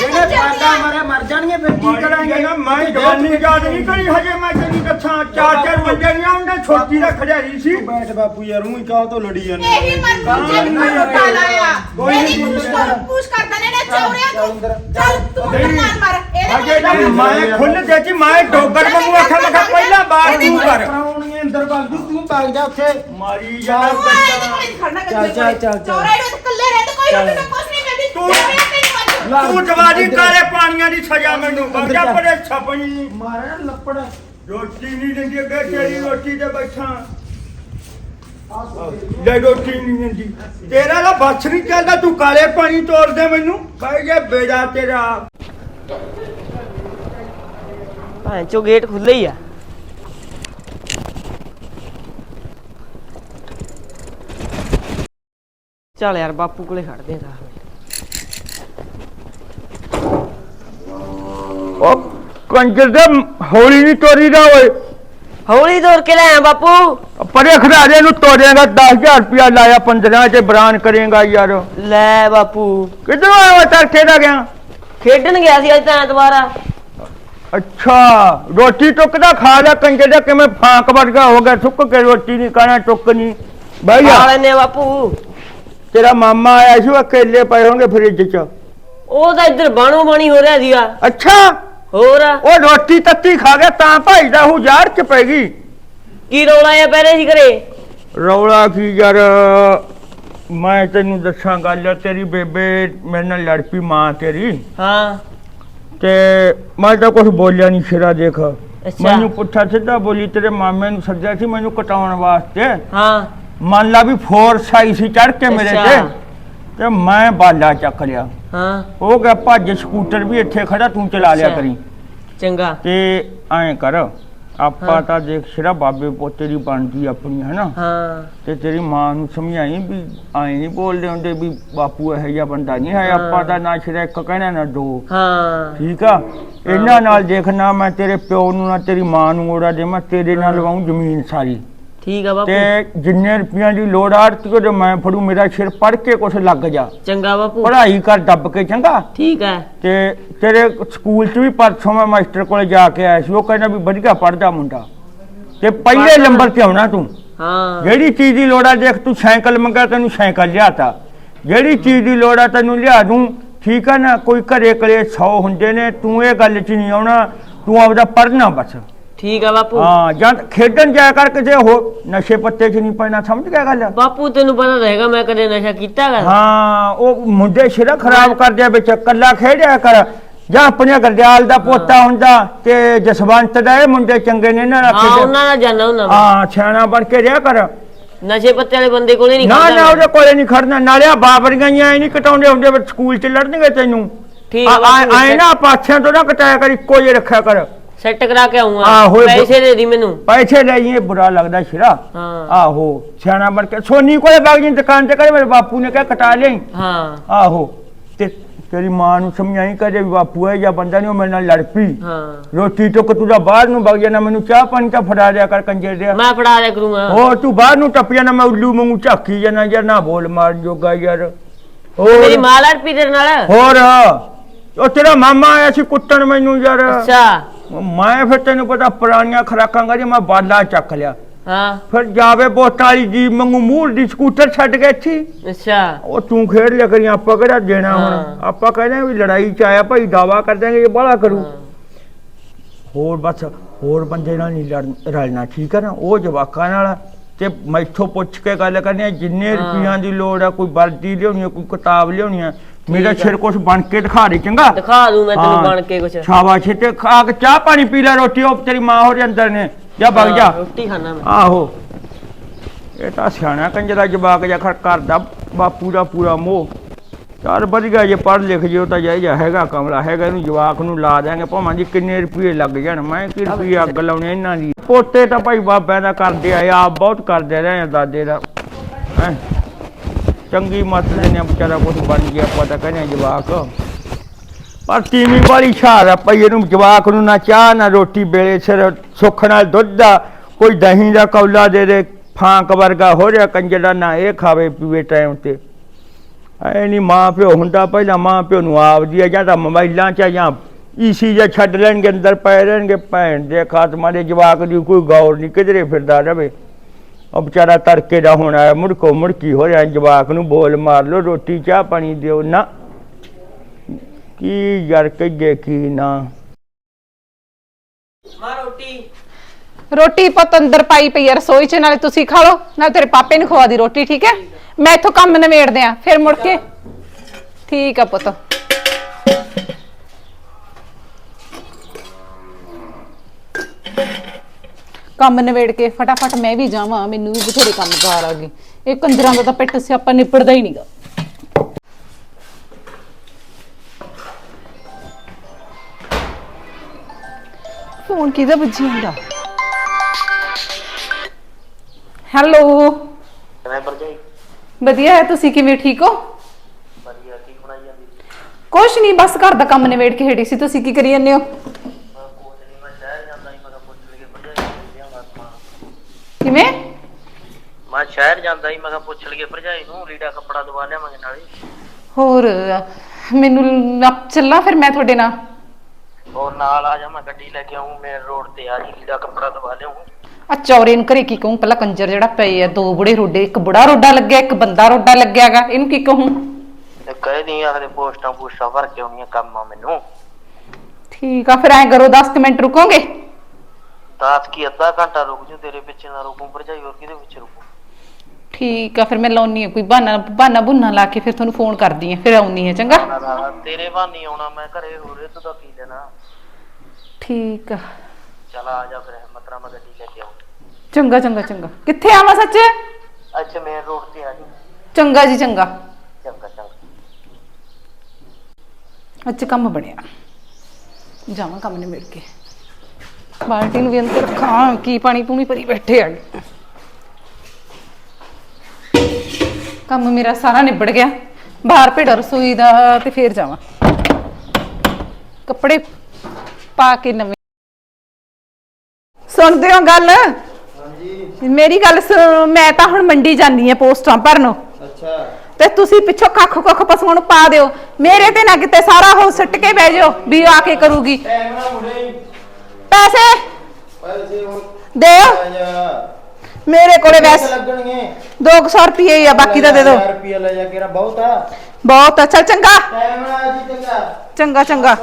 ਜਿਹੜੇ ਪਾਗਾ ਮਾਰੇ ਮਰ। ਜਾਣਗੇ ਫਿਰ ਕੀ ਕਰਾਂਗੇ? ਕਰਾਂਗੇ ਮੈਂ ਜਵਾਨੀ ਯਾਦ ਨਹੀਂ ਕਰੀ ਹਜੇ ਮੈਂ ਤੈਨੂੰ ਦੱਸਾਂ ਚਾਰ ਚਾਰ ਬੰਦੇ ਨਹੀਂ ਆਉਂਦੇ ਛੋਟੀ ਦਾ ਖੜਿਆਰੀ ਸੀ। ਬੈਠ ਬਾਪੂ ਯਾਰ ਉਹੀ ਕਾਹ ਤੋਂ ਲੜੀ ਜਾਂਦੇ ਇਹੀ ਮਨ ਦੂਜੇ ਨੂੰ ਰੋਟਾ ਲਾਇਆ ਕੋਈ ਇਹਦੀ ਨਹੀਂ ਪੁੱਛ ਕਰ ਪੁੱਛ ਕਰਦਾ ਨੇ ਨੇ ਚੌੜਿਆ ਚੱਲ ਤੂੰ ਅੰਦਰ, ਚੱਲ ਤੂੰ ਨਹੀਂ। ਮਾਰ ਮਾਰ। ਹਜੇ ਤਾਂ ਮੈਂ ਖੁੱਲ ਦੇਤੀ ਮੈਂ ਡੋਗਰ ਵਾਂਗੂ ਮੈਂ ਕਿਹਾ ਪਹਿਲਾਂ ਬਾਹਰ ਤੂੰ ਕਰ। ਅੰਦਰ ਭੱਜ ਜੂ ਤੂੰ ਭੱਜ ਜਾ ਉੱਥੇ। ਮਾਰੀ ਜਾ ਚੱਲ, ਚੱਲ, ਚੱਲ, ਚੱਲ। ਚੌੜਾ ਇਹਨੂੰ ਇਕੱਲੇ ਰਹਿ ਤੇ ਕੋਈ ਚੱਲ। ਰੋਟੀ ਕੁਛ ਨਹੀਂ ਮਿਲਦੀ ਤੂੰ- ਤੂੰ ਜਵਾਨੀ ਕਾਲੇ ਪਾਣੀਆਂ ਦੀ ਸਜ਼ਾ ਮੈਨੂੰ? ਬਾਜਾ ਪੜੇ ਛਪਣੀ ਮਾਰਿਆ ਨਾ ਲੱਪੜ। ਰੋਟੀ ਨਹੀਂ ਦਿੰਦੀ ਅੱਗੇ ਤੇਰੀ ਰੋਟੀ ਤੇ ਬੈਠਾ। ਲੈ ਰੋਟੀ ਨਹੀਂ ਦਿੰਦੀ। ਤੇਰਾ ਤਾਂ ਬੱਸ ਨਹੀਂ ਚੱਲਦਾ ਤੂੰ ਕਾਲੇ ਪਾਣੀ ਤੋੜ ਦੇ ਮੈਨੂੰ। ਭਾਈ ਇਹ ਬੇੜਾ ਤੇਰਾ। ਭਾਂ ਚੋ ਗੇਟ ਖੁੱਲੇ ਹੀ ਆ। ਚੱਲ ਯਾਰ ਬਾਪੂ ਕੋਲੇ ਖੜਦੇ ਆ ਉਹ ਕੰਜਰ ਦੇ ਹੌਲੀ ਨਹੀਂ ਤੋਰੀ ਦਾ ਓਏ। ਹੌਲੀ ਦੌੜ ਕੇ ਲਿਆ ਬਾਪੂ। ਪਰੇ ਖੜਾਰੇ ਨੂੰ ਤੋੜੇਗਾ 10000 ਰੁਪਇਆ ਲਾਇਆ 15 ਚ ਬਰਾਨ ਕਰੇਗਾ ਯਾਰ। ਲੈ ਬਾਪੂ। ਕਿੱਧਰੋਂ ਆਇਆ ਤੜਕੇ ਦਾ ਗਿਆ? ਖੇਡਣ ਗਿਆ ਸੀ ਅੱਜ ਤਾਂ ਐਤਵਾਰ ਆ। ਅੱਛਾ ਰੋਟੀ ਟੁੱਕਦਾ ਖਾ ਲਿਆ ਕੰਜੇ ਦਾ ਕਿਵੇਂ ਫਾਂਕ ਵਰਗਾ ਹੋ ਗਿਆ ਸੁੱਕ ਕੇ ਰੋਟੀ ਨਹੀਂ ਖਾਣਾ ਟੁੱਕ ਨਹੀਂ। ਬਈ ਖਾ ਲੈਨੇ ਆ ਬਾਪੂ। ਤੇਰਾ ਮਾਮਾ ਆਇਆ ਸੀ ਉਹ ਕੇਲੇ ਪਏ ਹੋਣਗੇ ਫ੍ਰਿਜ 'ਚ। ਉਹ ਤਾਂ ਇੱਧਰ ਬਾਣੋ ਬਾਣੀ ਹੋ ਰਿਹਾ ਸੀਗਾ। ਅੱਛਾ। ਹੋਰ ਉਹ ਰੋਟੀ ਤੱਤੀ ਖਾ ਗਿਆ ਤਾਂ ਭਾਈ ਦਾ ਹੂ 'ਚ ਪੈ ਗਈ। ਕੀ ਰੌਲਾ ਆ ਪਹਿਲੇ ਸੀ ਘਰੇ? ਰੌਲਾ ਕੀ ਯਾਰ? ਮੈਂ ਤੈਨੂੰ ਦੱਸਾਂ ਗੱਲ ਤੇਰੀ ਬੇਬੇ ਮੇਰੇ ਨਾਲ ਲੜ ਪਈ ਮਾਂ ਤੇਰੀ। ਹਾਂ। ਤੇ ਮੈਂ ਤਾਂ ਕੁਝ ਬੋਲਿਆ ਨਹੀਂ ਸਿਰਾ ਦੇਖ। ਮੈਨੂੰ ਪੁੱਠਾ ਸਿੱਧਾ ਬੋਲੀ ਤੇਰੇ ਮਾਮੇ ਨੂੰ ਸੱਦਿਆ ਸੀ ਮੈਨੂੰ ਕਟਾਉਣ ਵਾਸਤੇ। ਹਾਂ। ਮੰਨ ਲਾ ਵੀ ਫੋਰਸ ਆਈ ਸੀ ਚੜ ਕੇ ਮੇਰੇ ਅੱਛਾ। ਤੇ ਤੇ ਮੈਂ ਬਾਲਾ ਚੱਕ ਲਿਆ। ਹਾਂ। ਉਹ ਗਿਆ ਭੱਜ ਸਕੂਟਰ ਵੀ ਇੱਥੇ ਖੜਾ ਤੂੰ ਚਲਾ ਲਿਆ ਅੱਛਾ। ਕਰੀ। ਚੰਗਾ। ਤੇ ਐਂ ਕਰ ਆਪਾਂ ਹਾਂ। ਤਾਂ ਦੇਖ ਸਿਰਾ ਬਾਬੇ ਪੋਤੇ ਦੀ ਬਣਦੀ ਆਪਣੀ ਹੈ ਨਾ ਹਾਂ। ਤੇ ਤੇਰੀ ਮਾਂ ਨੂੰ ਸਮਝਾਈ ਵੀ ਐਂ ਨਹੀਂ ਬੋਲਦੇ ਹੁੰਦੇ ਵੀ ਬਾਪੂ ਇਹੋ ਜਿਹਾ ਬੰਦਾ ਨਹੀਂ ਹੈ ਆਪਾਂ ਤਾਂ ਨਾ ਸਿਰਾ ਇੱਕ ਕਹਿਣਾ ਨਾ ਦੋ। ਹਾਂ। ਠੀਕ ਆ? ਇਹਨਾਂ ਨਾਲ ਦੇਖਣਾ ਮੈਂ ਤੇਰੇ ਪਿਓ ਨੂੰ ਨਾ ਤੇਰੀ ਮਾਂ ਨੂੰ ਉਹਦਾ ਦੇ ਮੈਂ ਤੇਰੇ ਨਾਲ ਲਵਾਉਂ ਜ਼ਮੀਨ ਸਾਰੀ। ਠੀਕ ਆ ਬਾਪੂ। ਤੇ ਜਿੰਨੇ ਰੁਪਈਆਂ ਦੀ ਲੋੜ ਆੜਤੀ ਤੇ ਮੈਂ ਫੜੂ ਮੇਰਾ ਸਿਰ ਪੜ ਕੇ ਕੁਛ ਲੱਗ ਜਾ। ਚੰਗਾ ਬਾਪੂ। ਪੜ੍ਹਾਈ ਕਰ ਦੱਬ ਕੇ ਚੰਗਾ? ਠੀਕ ਹੈ ਤੇ ਤੇਰੇ ਸਕੂਲ 'ਚ ਵੀ ਪਰਸੋਂ ਮੈਂ ਮਾਸਟਰ ਕੋਲੇ ਜਾ ਕੇ ਆਇਆ ਸੀ ਉਹ ਕਹਿੰਦਾ ਵੀ ਵਧੀਆ ਪੜਦਾ ਮੁੰਡਾ। ਤੇ ਪਹਿਲੇ ਨੰਬਰ ਤੇ ਆਉਣਾ ਤੂੰ। ਹਾਂ। ਜਿਹੜੀ ਚੀਜ਼ ਦੀ ਲੋੜ ਆ ਦੇਖ ਤੂੰ ਸਾਈਕਲ ਮੰਗਾ ਤੈਨੂੰ ਸਾਈਕਲ ਲਿਆਤਾ। ਜਿਹੜੀ ਚੀਜ਼ ਦੀ ਲੋੜ ਆ ਤੈਨੂੰ ਲਿਆ ਦੂੰ। ਠੀਕ ਆ ਨਾ ਕੋਈ ਘਰੇ ਕਲੇ 100 ਹੁੰਦੇ ਨੇ ਤੂੰ ਇਹ ਗੱਲ 'ਚ ਨਹੀਂ ਆਉਣਾ ਤੂੰ ਆਪਦਾ ਪੜਨਾ ਬਸ। ਠੀਕ ਆ ਬਾਪੂ। ਹਾਂ ਜਾਂ ਖੇਡਣ ਜਾਇਆ ਕਰ ਕਿਸੇ ਹੋ ਨਸ਼ੇ ਪੱਤੇ 'ਚ ਨਹੀਂ ਪੈਣਾ ਸਮਝ ਗਿਆ ਗੱਲ? ਬਾਪੂ ਤੈਨੂੰ ਪਤਾ ਤਾਂ ਹੈਗਾ ਮੈਂ ਕਦੇ ਨਸ਼ਾ ਕੀਤਾ ਗਾ। ਹਾਂ ਉਹ ਮੁੰਡੇ ਸਿਰ ਖਰਾਬ ਕਰਦੇ ਵਿੱਚ ਕੱਲਾ ਖੇਡਿਆ ਕਰ। ਜਾਂ ਆਪਣੇ ਗਰਦਿਆਲ ਦਾ ਪੋਤਾ ਹੁੰਦਾ ਤੇ ਜਸਵੰਤ ਦਾ ਇਹ ਮੁੰਡੇ ਚੰਗੇ ਨੇ ਨਾ ਹਾਂ ਰੱਖੇ ਉਹਨਾਂ ਦਾ ਜਾਣਾ ਹੁੰਦਾ ਮੈਂ ਹਾਂ ਛਾਣਾ ਬਣ ਕੇ ਰਿਹਾ ਕਰ। ਨਸ਼ੇ ਪੱਤੇ ਵਾਲੇ ਬੰਦੇ ਕੋਲੇ ਨਹੀਂ ਨਾ ਨਾ। ਉਹਦੇ ਕੋਲੇ ਨਹੀਂ ਖੜਨਾ। ਨਾਲੇ ਆ ਬਾਬਰੀਆਂ ਨਹੀਂ ਕਟਾਉਂਦੇ ਹੁੰਦੇ ਸਕੂਲ ਚ ਲੜਨਗੇ ਤੈਨੂੰ। ਠੀਕ ਆ ਆਏ ਨਾ ਪਾਛਿਆਂ ਤੋਂ ਨਾ ਕਟਾਇਆ ਕਰ ਇੱਕੋ ਜਿਹਾ ਰੱਖਿਆ ਕਰ। ਸੈੱਟ ਕਰਾ ਕੇ ਆਉਂਗਾ ਆਹੋ, ਇਹ ਬ- ਪੈਸੇ ਦੇ ਦੀ ਮੈਨੂੰ। ਪੈਸੇ ਲਈਏ ਬੁਰਾ ਲੱਗਦਾ ਸ਼ਿਰਾ। ਹਾਂ। ਆਹੋ ਸਿਆਣਾ ਬਣ ਕੇ। ਸੋਨੀ ਕੋਲੇ ਬਾਗ ਜੀ ਦੁਕਾਨ ਤੇ ਕਰੇ ਮੇਰੇ ਬਾਪੂ ਨੇ ਕਿਹਾ ਕਟਾ ਲਈ। ਹਾਂ। ਆਹੋ ਤੇ ਤੇਰੀ ਮਾਂ ਨੂੰ ਸਮਝਾਈ ਕਦੇ ਵੀ ਬਾਪੂ ਹੈ ਜਾਂ ਬੰਦਾ ਨਹੀਂ ਉਹ ਮੇਰੇ ਨਾਲ ਲੜ ਪਈ। ਹਾਂ। ਰੋਟੀ ਟੁੱਕ ਤੂੰ ਤਾਂ ਬਾਹਰ ਨੂੰ ਵਗ ਜਾਣਾ ਮੈਨੂੰ ਚਾਹ ਪਾਣੀ ਤਾਂ ਫੜਾ ਦਿਆ ਕਰ ਕੰਜੇ ਦਿਆ ਮੈਂ ਫੜਾ ਦਿਆ ਕਰੂੰਗਾ। ਹੋਰ ਤੂੰ ਬਾਹਰ ਨੂੰ ਟੱਪ ਜਾਣਾ ਮੈਂ ਉੱਲੂ ਵਾਂਗੂ ਝਾਕੀ ਜਾਣਾ ਯਾਰ ਨਾ ਬੋਲ ਮਾਰ ਜੋਗਾ ਯਾਰ। ਮੇਰੀ ਹੋਰ ਮਾਂ ਲੜ ਪਈ ਤੇਰੇ ਨਾਲ? ਹੋਰ ਉਹ ਤੇਰਾ ਮਾਮਾ ਆਇਆ ਸੀ ਕੁੱਟਣ ਮੈਨੂੰ ਯਾਰ। ਅੱਛਾ। ਮੈਂ ਫਿਰ ਤੈਨੂੰ ਪਤਾ ਪੁਰਾਣੀਆਂ ਖਰਾਕਾਂ ਗਾ ਜੇ ਮੈਂ ਬਾਲਾ ਚੱਕ ਲਿਆ। ਹਾਂ। ਫਿਰ ਜਾਵੇ ਬੋਟਾਂ ਵਾਲੀ ਜੀ ਮੰਗੂ ਮੂਲ ਦੀ ਸਕੂਟਰ ਛੱਡ ਕੇ ਇੱਥੇ। ਅੱਛਾ। ਉਹ ਤੂੰ ਖੇਡ ਲਿਆ ਕਰੀ ਆਪਾਂ ਕਿਹੜਾ ਦੇਣਾ ਹੁਣ? ਹਾਂ। ਆਪਾਂ ਕਹਿੰਦੇ ਆ ਵੀ ਲੜਾਈ ਚ ਆਇਆ ਭਾਈ ਦਾਵਾ ਕਰ ਦਿਆਂਗੇ ਇਹ ਬਾਲਾ ਕਰੂ। ਹੋਰ ਬਸ ਹੋਰ ਬੰਦੇ ਨਾਲ ਨਹੀਂ ਲੜ- ਰਲਣਾ ਠੀਕ ਹੈ ਨਾ? ਉਹ ਜਵਾਕਾਂ ਨਾਲ ਤੇ ਮੈਥੋਂ ਪੁੱਛ ਕੇ ਗੱਲ ਕਰਨੀ ਆ ਜਿੰਨੇ ਹਾਂ। ਰੁਪਈਆਂ ਦੀ ਲੋੜ ਆ ਕੋਈ ਵਰਦੀ ਲਿਆਉਣੀ ਆ ਕੋਈ ਕਿਤਾਬ ਲਿਆਉਣੀ ਆ ਮੇਰਾ ਆ। ਸਿਰ ਕੁਛ ਬਣ ਕੇ ਦਿਖਾ ਦੇ ਚੰਗਾ। ਦਿਖਾ ਦੂੰ ਮੈਂ ਤੈਨੂੰ ਹਾਂ। ਬਣ ਕੇ ਕੁਛ। ਸ਼ਾਬਾਸ਼ ਤੇ ਖਾ ਕੇ ਚਾਹ ਪਾਣੀ ਪੀ ਲੈ ਰੋਟੀ ਉਹ ਤੇਰੀ ਮਾਂ ਹੋਰ ਅੰਦਰ ਨੇ। ਜਾ ਵਗ ਜਾ। ਹਾਂ, ਰੋਟੀ ਖਾਣਾ ਮੈਂ। ਆਹੋ। ਇਹ ਤਾਂ ਸਿਆਣਾ ਕੰਜਰਾ ਜਵਾਕ ਜਾ ਖੜ ਕਰਦਾ ਬਾਪੂ ਦਾ ਪੂਰਾ ਮੋਹ। ਚੱਲ ਵਧੀਆ ਜੇ ਪੜ੍ਹ ਲਿਖ ਜਿਓ ਤਾਂ ਜਾਇਜਾ ਹੈਗਾ ਕਮਲਾ ਹੈਗਾ ਇਹਨੂੰ ਜਵਾਕ ਨੂੰ ਲਾ ਦਿਆਂਗੇ ਭਾਵੇਂ ਜੀ ਕਿੰਨੇ ਰੁਪਏ ਲੱਗ ਜਾਣ। ਮੈਂ ਕੀ ਰੁਪਏ ਅੱਗ ਲਾਉਣੇ ਇਹਨਾਂ ਦੀ? ਪੋਤੇ ਤਾਂ ਭਾਈ ਬਾਬਿਆਂ ਦਾ ਕਰਦੇ ਆਏ ਆਪ ਬਹੁਤ ਕਰਦੇ ਰਹੇ ਆ ਦਾਦੇ ਦਾ। ਹੈਂ? ਚੰਗੀ ਮਸਲੇ ਨੇ ਵਿਚਾਰਾ ਕੁਝ ਬਣ ਗਿਆ, ਆਪਾਂ ਕਹਿੰਦੇ ਜਵਾਕ। ਪਰ ਤੀਵੀਂ ਵਾਲੀ ਛਾਰ ਆ ਪਈ ਇਹਨੂੰ ਜਵਾਕ ਨੂੰ ਨਾ ਚਾਹ, ਨਾ ਰੋਟੀ, ਵੇਲੇ ਸਿਰ ਸੁੱਖ ਨਾਲ ਦੁੱਧ ਦਾ, ਕੋਈ ਦਹੀਂ ਦਾ ਕੌਲਾ ਦੇ ਦੇ, ਫਾਂਕ ਵਰਗਾ ਹੋ ਰਿਹਾ ਕੰਜੜਾ ਨਾ ਇਹ ਖਾਵੇ ਪੀਵੇ ਟਾਈਮ ਤੇ। ਐ ਨਹੀਂ ਮਾਂ ਪਿਓ ਹੁੰਦਾ, ਪਹਿਲਾਂ ਮਾਂ ਪਿਓ ਨੂੰ ਆਪਦੀ ਆ, ਜਾਂ ਤਾਂ ਮੋਬਾਈਲਾਂ 'ਚ ਆ, ਜਾਂ ਈਸੀ ਜਾਂ ਛੱਡ ਲੈਣਗੇ, ਅੰਦਰ ਪੈ ਰਹਿਣਗੇ ਭੈਣ ਦੇ ਖਾਤਮਾ ਦੇ ਜਵਾਕ ਦੀ ਕੋਈ ਗੌਰ ਨਹੀਂ ਕਿਧਰੇ ਫਿਰਦਾ ਰਵੇ। ਉਹ ਵਿਚਾਰਾ ਤੜਕੇ ਦਾ ਹੁਣ ਆਇਆ ਮੁੜਕੋ ਮੁੜਕੀ ਹੋ ਰਿਹਾ ਜਵਾਕ ਨੂੰ ਬੋਲ ਮਾਰ ਲੋ ਰੋਟੀ ਚਾਹ ਪਾਣੀ ਦਿਓ। ਨਾ ਕੀ ਯਾਰ ਕਹੀਏ ਕੀ ਨਾ। ਮਾਂ ਰੋਟੀ? ਰੋਟੀ ਪੁੱਤ ਅੰਦਰ ਪਾਈ ਪਈ ਆ ਰਸੋਈ 'ਚ ਨਾਲੇ ਤੁਸੀਂ ਖਾ ਲਓ ਨਾਲੇ ਤੇਰੇ ਪਾਪੇ ਨੂੰ ਖਵਾ ਦੀ ਰੋਟੀ ਠੀਕ ਹੈ? ਮੈਂ ਇੱਥੋਂ ਕੰਮ ਨਿਬੇੜਦੇ ਆ ਫਿਰ ਮੁੜ ਕੇ। ਠੀਕ ਆ ਪੁੱਤ। ਕੰਮ ਨਿਬੇੜ ਕੇ ਫਟਾਫਟ ਮੈਂ ਵੀ ਜਾਵਾਂ ਮੈਨੂੰ ਵੀ ਬਥੇਰੇ ਕੰਮ ਕਾਰ ਆ ਗਏ। ਇਹ ਕੰਜਰਾਂ ਦਾ ਤਾਂ ਪਿੱਟ ਸਿਆਪਾ ਨਿਪੜਦਾ ਹੀ ਨਹੀਂਗਾ। ਫੋਨ ਕਿਹਦਾ ਵੱਜੀ ਹੁੰਦਾ? ਹੈਲੋ। ਕਿਵੇਂ ਭਰਜਾਈ? ਵਧੀਆ ਹੈ ਤੁਸੀਂ ਕਿਵੇਂ ਠੀਕ ਹੋ? ਵਧੀਆ ਕੀ ਬਣਾਈ ਜਾਂਦੀ? ਕੁਛ ਨਹੀਂ ਬਸ ਘਰ ਦਾ ਕੰਮ ਨਿਬੇੜ ਕੇ ਹਟੀ ਸੀ ਤੁਸੀਂ ਕੀ ਕਰੀ ਜਾਂਦੇ ਹੋ ਮੈਂ ਕੋਚ ਨਹੀਂ ਮੈਂ ਸ਼ਹਿਰ ਜਾਂਦਾ ਸੀ ਮੈਂ ਕਿਹਾ ਪੁੱਛ ਲਈਏ ਭਰਜਾਈ ਨੂੰ ਲਿਆਵਾਂ ਸਮਾਨ ਕਿਵੇਂ? ਮੈਂ ਸ਼ਹਿਰ ਜਾਂਦਾ ਸੀ ਮੈਂ ਕਿਹਾ ਪੁੱਛ ਲਈਏ ਭਰਜਾਈ ਨੂੰ ਲੀੜਾ ਕੱਪੜਾ ਦਵਾ ਲਿਆਵਾਂਗੇ ਨਾਲੇ। ਹੋਰ ਮੈਨੂੰ ਆਪ ਚੱਲਾਂ ਫਿਰ ਮੈਂ ਤੁਹਾਡੇ ਨਾਲ? ਹੋਰ ਨਾਲ ਆ ਜਾ ਮੈਂ ਗੱਡੀ ਲੈ ਕੇ ਆਉਂ ਮੇਨ ਰੋਡ ਤੇ ਆ ਜੀ ਲੀੜਾ ਕੱਪੜਾ ਦਵਾ ਲਿਆਉਂ ਆ ਚੌਰੇ ਨੂੰ ਘਰੇ ਕੀ ਕਹੂੰ? ਪਹਿਲਾਂ ਕੰਜਰ ਜਿਹੜਾ ਪਏ ਆ ਦੋ ਬੁੜੇ ਰੋਡੇ ਇੱਕ ਬੁੜਾ ਰੋਡਾ ਲੱਗਿਆ ਇੱਕ ਬੰਦਾ ਰੋਡਾ ਲੱਗਿਆਗਾ ਇਹਨੂੰ ਕੀ ਕਹੂੰ? ਤੇ ਕਹੇ ਨਹੀਂ ਆਖਦੇ ਪੋਸਟਾਂ ਪੋਸਟਾਂ ਭਰ ਕੇ ਆਉਣੀਆਂ ਕੰਮ ਆ ਮੈਨੂੰ। ਠੀਕ ਆ ਫਿਰ ਐ ਕਰੋ 10 ਮਿੰਟ ਰੁਕੋਗੇ? ਦਾਸ ਕੀ ਅੱਧਾ ਘੰਟਾ ਰੁਕ ਜੂ ਤੇਰੇ ਪਿੱਛੇ ਨਾ ਰੁਕੂ ਭਰਜਾਈ ਹੋਰ ਕਿਹਦੇ ਪਿੱਛੇ ਰੁਕੂ? ਠੀਕ ਆ ਫਿਰ ਮੈਂ ਲਾਉਣੀ ਆ ਕੋਈ ਬਹਾਨਾ ਬਹਾਨਾ ਬੁੰਨਾ ਲਾ ਕੇ ਫਿਰ ਤੁਹਾਨੂੰ ਫੋਨ ਕਰਦੀ ਆ ਫਿਰ ਆਉਣੀ ਆ ਚੰਗਾ? ਨਾ, ਨਾ, ਤੇਰੇ ਬਾਨੀ ਆਉਣਾ ਮੈਂ ਘਰੇ ਹੋਰ ਇਹ ਤੋਂ ਤਾਂ ਕੀ ਲੈਣਾ? ਠੀਕ ਆ। ਚਲ ਆ ਜਾ ਫਿਰ ਮਤਰਾ ਮੈਂ ਗੱਡੀ ਲੈ ਕੇ ਆਉਂ ਚੰਗਾ ਚੰਗਾ ਚੰਗਾ। ਕਿੱਥੇ ਆਵਾਂ ਸੱਚ? ਅੱਛਾ ਮੇਨ ਰੋਡ ਤੇ ਆ ਜੀ। ਚੰਗਾ ਜੀ ਚੰਗਾ। ਚੰਗਾ ਚੰਗਾ। ਅੱਜ ਕੰਮ ਬਣਿਆ। ਜਾਵਾਂ ਕੰਮ ਨੇ ਮਿਲ ਕੇ। ਬਾਲਟੀ ਨੂੰ ਵੀ ਅੰਦਰ ਰੱਖਾਂ ਕੀ ਪਾਣੀ ਪੂਣੀ ਭਰੀ ਬੈਠੇ ਆ। ਕੰਮ ਮੇਰਾ ਸਾਰਾ ਨਿਬੜ ਗਿਆ। ਬਾਹਰ ਭੇੜਾ ਰਸੋਈ ਦਾ ਤੇ ਫੇਰ ਜਾਵਾਂ। ਕੱਪੜੇ ਪਾ ਕੇ ਨਵੇਂ। ਸੁਣਦੇ ਹੋ ਗੱਲ? ਹਾਂਜੀ। ਮੇਰੀ ਗੱਲ ਸੁਣੋ ਮੈਂ ਤਾਂ ਹੁਣ ਮੰਡੀ ਜਾਨੀ ਆ ਪੋਸਟਾਂ ਭਰਨ ਅੱਛਾ। ਤੇ ਤੁਸੀਂ ਪਿੱਛੋਂ ਕੱਖ ਕੁੱਖ ਪਸ਼ੂਆਂ ਨੂੰ ਪਾ ਦਿਓ। ਮੇਰੇ ਤੇ ਨਾ ਕਿਤੇ ਸਾਰਾ ਹੋ ਸੱਟ ਕੇ ਬਹਿ ਜਾਓ ਵੀ ਆ ਕੇ ਕਰੂਗੀ। ਟਾਈਮ ਨਾਲ ਮੁੜੇ। ਪੈਸੇ ਪੈਸੇ ਹੁਣ ਦਿਓ। ਜਾ ਮੇਰੇ ਕੋਲੇ ਵੈਸੇ ਲੱਗਣਗੇ। 200 ਰੁਪਏ ਹੀ ਆ ਬਾਕੀ ਦਾ ਦੇ। ਦਿਓ ਰੁਪਿਆ ਲੈ ਜਾ ਕੇ ਬਹੁਤ ਆ। ਬਹੁਤ ਅੱਛਾ ਚੰਗਾ। ਟਾਈਮ ਨਾਲ ਜੀ ਚੰਗਾ। ਚੰਗਾ ਚੰਗਾ।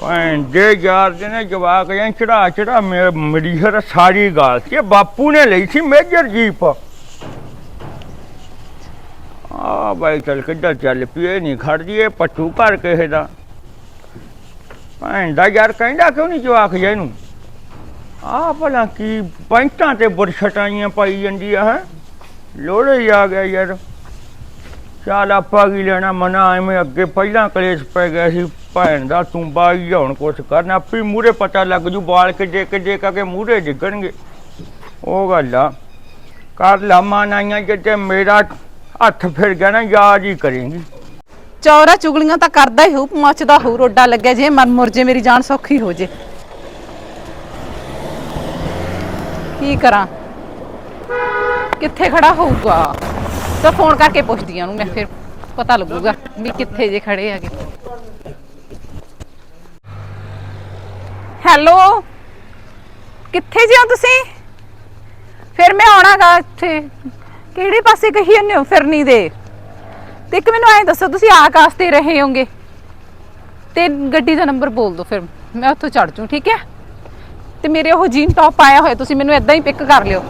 ਭੈਣ ਦੇ ਯਾਰ ਦੇ ਨੇ ਜਵਾਕ ਜਾਂ ਚੜਾ ਚੜਾ ਮੇਰੀ ਹਰ ਸਾਰੀ ਗਾਲ ਸੀ ਇਹ ਬਾਪੂ ਨੇ ਲਈ ਸੀ ਮੇਜਰ ਜੀਪ ਆ ਬਾਈ ਚੱਲ ਕਿੱਧਰ ਚੱਲ ਪੀਏ ਨਹੀਂ ਖੜ ਜੀਏ ਪੱਟੂ ਘਰ ਕਿਸੇ ਦਾ। ਭੈਣ ਦਾ ਯਾਰ ਕਹਿੰਦਾ ਕਿਉਂ ਨਹੀਂ ਜਵਾਕ ਜਿਹਾ ਇਹਨੂੰ? ਆ ਭਲਾ ਕੀ ਪੈਂਟਾਂ ਤੇ ਬੁਰਸ਼ਟਾਈਆਂ ਪਾਈ ਜਾਂਦੀ ਆ, ਹੈ? ਲੋੜੇ ਹੀ ਆ ਗਿਆ ਯਾਰ। ਚੱਲ ਆਪਾਂ ਕੀ ਲੈਣਾ, ਮਨਾ ਐਵੇਂ ਅੱਗੇ ਪਹਿਲਾਂ ਕਲੇਸ਼ ਪੈ ਗਿਆ ਸੀ, ਭੈਣ ਦਾ ਤੂੰ ਹੀ ਹੁਣ ਕੁਛ ਕਰਨਾ, ਆਪੇ ਮੂਰੇ ਪਤਾ ਲੱਗ ਜੂ ਬਾਲ ਕੇ ਜੇ ਕੇ ਜੇ ਕਰਕੇ ਮੂਰੇ ਡਿੱਗਣਗੇ। ਉਹ ਗੱਲ ਆ, ਕਰ ਲਾਮਾ ਨਾਈਆਂ ਜਿੱਤੇ ਮੇਰਾ ਹੱਥ ਫਿਰ ਗਿਆ ਨਾ, ਯਾਦ ਹੀ ਕਰੇਂਗੀ। ਚੌਰਾ ਚੁਗਲੀਆਂ ਤਾਂ ਕਰਦਾ ਹੀ ਹੋਊ ਮੱਚਦਾ ਹੋਊ, ਰੋਡਾ ਲੱਗਿਆ ਜੇ, ਮਨ ਮੁਰ ਜੇ, ਮੇਰੀ ਜਾਨ ਸੌਖੀ ਹੋ ਜੇ। ਕੀ ਕਰਾਂ? ਕਿੱਥੇ ਖੜਾ ਹੋਊਗਾ? ਤਾਂ ਫੋਨ ਕਰਕੇ ਪੁੱਛਦੀ ਆ ਉਹਨੂੰ, ਮੈਂ ਫਿਰ ਪਤਾ ਲੱਗੂਗਾ ਵੀ ਕਿੱਥੇ ਜੇ ਖੜੇ ਹੈਗੇ। ਹੈਲੋ? ਕਿੱਥੇ ਜਿਓ ਤੁਸੀਂ? ਫਿਰ ਮੈਂ ਆਉਣਾਗਾ ਇੱਥੇ। ਕਿਹੜੇ ਪਾਸੇ ਕਹੀ ਜਾਂਦੇ ਹੋ ਫਿਰਨੀ ਦੇ? ਤੇ ਇੱਕ ਮੈਨੂੰ ਐਂ ਦੱਸੋ, ਤੁਸੀਂ ਆਕਾਸ਼ ਤੇ ਰਹੇ ਹੋਗੇ ਤੇ ਗੱਡੀ ਦਾ ਨੰਬਰ ਬੋਲ ਦਿਓ ਫਿਰ, ਮੈਂ ਉੱਥੋਂ ਚੜ ਜੂ ਠੀਕ ਹੈ? ਤੇ ਮੇਰੇ ਉਹ ਜੀਨ ਟੌਪ ਪਾਇਆ ਹੋਇਆ, ਤੁਸੀਂ ਮੈਨੂੰ ਇਦਾਂ ਹੀ ਪਿਕ ਕਰ ਲਿਓ।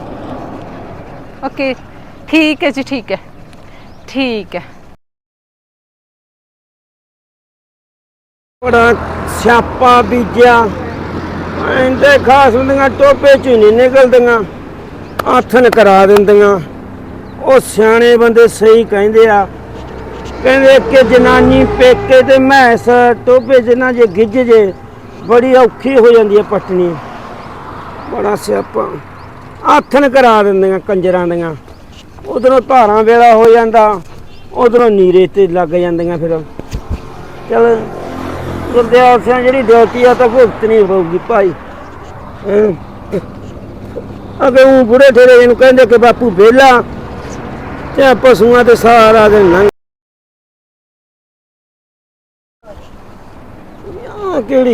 ਓਕੇ, ਠੀਕ ਹੈ ਜੀ, ਠੀਕ ਹੈ। ਠੀਕ ਹੈ। ਬੜਾ ਸਿਆਪਾ ਬੀਜਿਆ ਐਂਦੇ ਖਾਸ ਹੁੰਦੀਆਂ, ਟੋਪੇ ਚ ਨਹੀਂ ਨਿਕਲਦੀਆਂ। ਆਥਨ ਕਰਾ ਦਿੰਦੀਆਂ। ਉਹ ਸਿਆਣੇ ਬੰਦੇ ਸਹੀ ਕਹਿੰਦੇ ਆ। ਕਹਿੰਦੇ ਕਿ ਜਨਾਨੀ ਪੇਕੇ ਤੇ ਮੈਸ ਟੋਪੇ ਚ ਜੇ ਗਿੱਜ ਜੇ, ਬੜੀ ਔਖੀ ਹੋ ਜਾਂਦੀ ਹੈ ਪਟਣੀ। ਬੜਾ ਸਿਆਪਾ। ਆਥਨ ਕਰਾ ਦਿੰਦੀਆਂ ਕੰਜਰਾਂ ਦੀਆਂ। ਉਧਰੋਂ ਧਾਰਾਂ ਵੇਲਾ ਹੋ ਜਾਂਦਾ, ਉਧਰੋਂ ਨੀਰੇ ਤੇ ਲੱਗ ਜਾਂਦੀਆਂ ਫਿਰ। ਚਲ ਗੁਰਦਿਆਲ ਸਿੰਘ ਜਿਹੜੀ ਡਿਊਟੀ ਆ ਤਾਂ ਭੁਗਤ ਨਹੀਂ ਹੋਊਗੀ ਭਾਈ। ਹੈਂ। ਅਗੇ ਉਹ ਬੁੜੇ ਠੇਰੇ ਇਹਨੂੰ ਕਹਿੰਦੇ ਕਿ ਬਾਪੂ ਵਿਹਲਾ, ਤੇ ਪਸ਼ੂਆਂ ਤੇ ਸਾਰਾ ਦਿਨ ਲੰਘ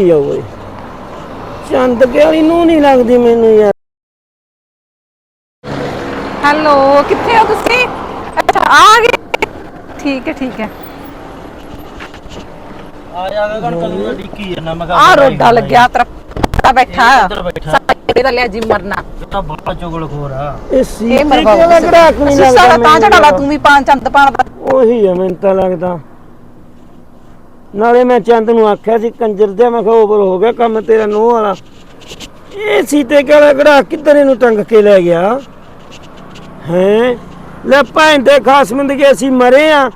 ਕਿਹੜੀ ਆ ਓਏ ਚੰਦ ਕਿਹੜੀ ਨੂੰ ਨਹੀਂ ਲੱਗਦੀ ਮੈਨੂੰ ਯਾਰ? ਹੈਲੋ ਕਿੱਥੇ ਹੋ ਤੁਸੀਂ? ਅੱਛਾ ਆ ਗਏ? ਠੀਕ ਹੈ ਠੀਕ ਹੈ। ਆ ਜਾਵੇ ਕਣ ਕਦੋਂ ਦਾ ਡਿੱਕੀ ਜਾਂਦਾ ਮੈਂ ਆ ਰੋਡਾ ਲੱਗਿਆ ਤੇਰਾ ਤਾਂ ਬੈਠਾ। ਇੱਧਰ ਬੈਠਾ। ਸਾਡੇ ਦਾ ਲਿਆ ਜੀ ਮਰਨਾ। ਤਾਂ ਬੜਾ ਚੁਗਲ ਖੋਰ ਆ। ਇਹ ਸੀ ਇਹ ਮਰਵਾਉ ਕਿਹੜਾ ਨਹੀਂ ਸਿੱਸਾ ਦਾ ਤਾਂ ਵੀ ਪਾਂ ਚੰਦ ਪਾਣ ਦਾ। ਉਹੀ ਆ ਮੈਨੂੰ ਤਾਂ ਲੱਗਦਾ। ਨਾਲੇ ਮੈਂ ਚੰਦ ਨੂੰ ਆਖਿਆ ਸੀ, ਕੰਜਰ ਦੇ, ਮੈਂ ਕਿਹਾ ਓਵਰ ਹੋ ਗਿਆ ਕੰਮ ਤੇਰਾ ਨੋਹ ਵਾਲਾ। ਇਹ ਸੀਤੇ ਕਿਹੜਾ ਕਿਹੜਾ ਕਿੱਧਰ ਇਹਨੂੰ ਟੰਗ ਕੇ ਲੈ ਗਿਆ? ਹੈ? ਲੈ ਭੈਣ ਦੇ ਖਾਸ ਮੰਦਗੇ ਅਸੀਂ ਮਰੇ ਆ।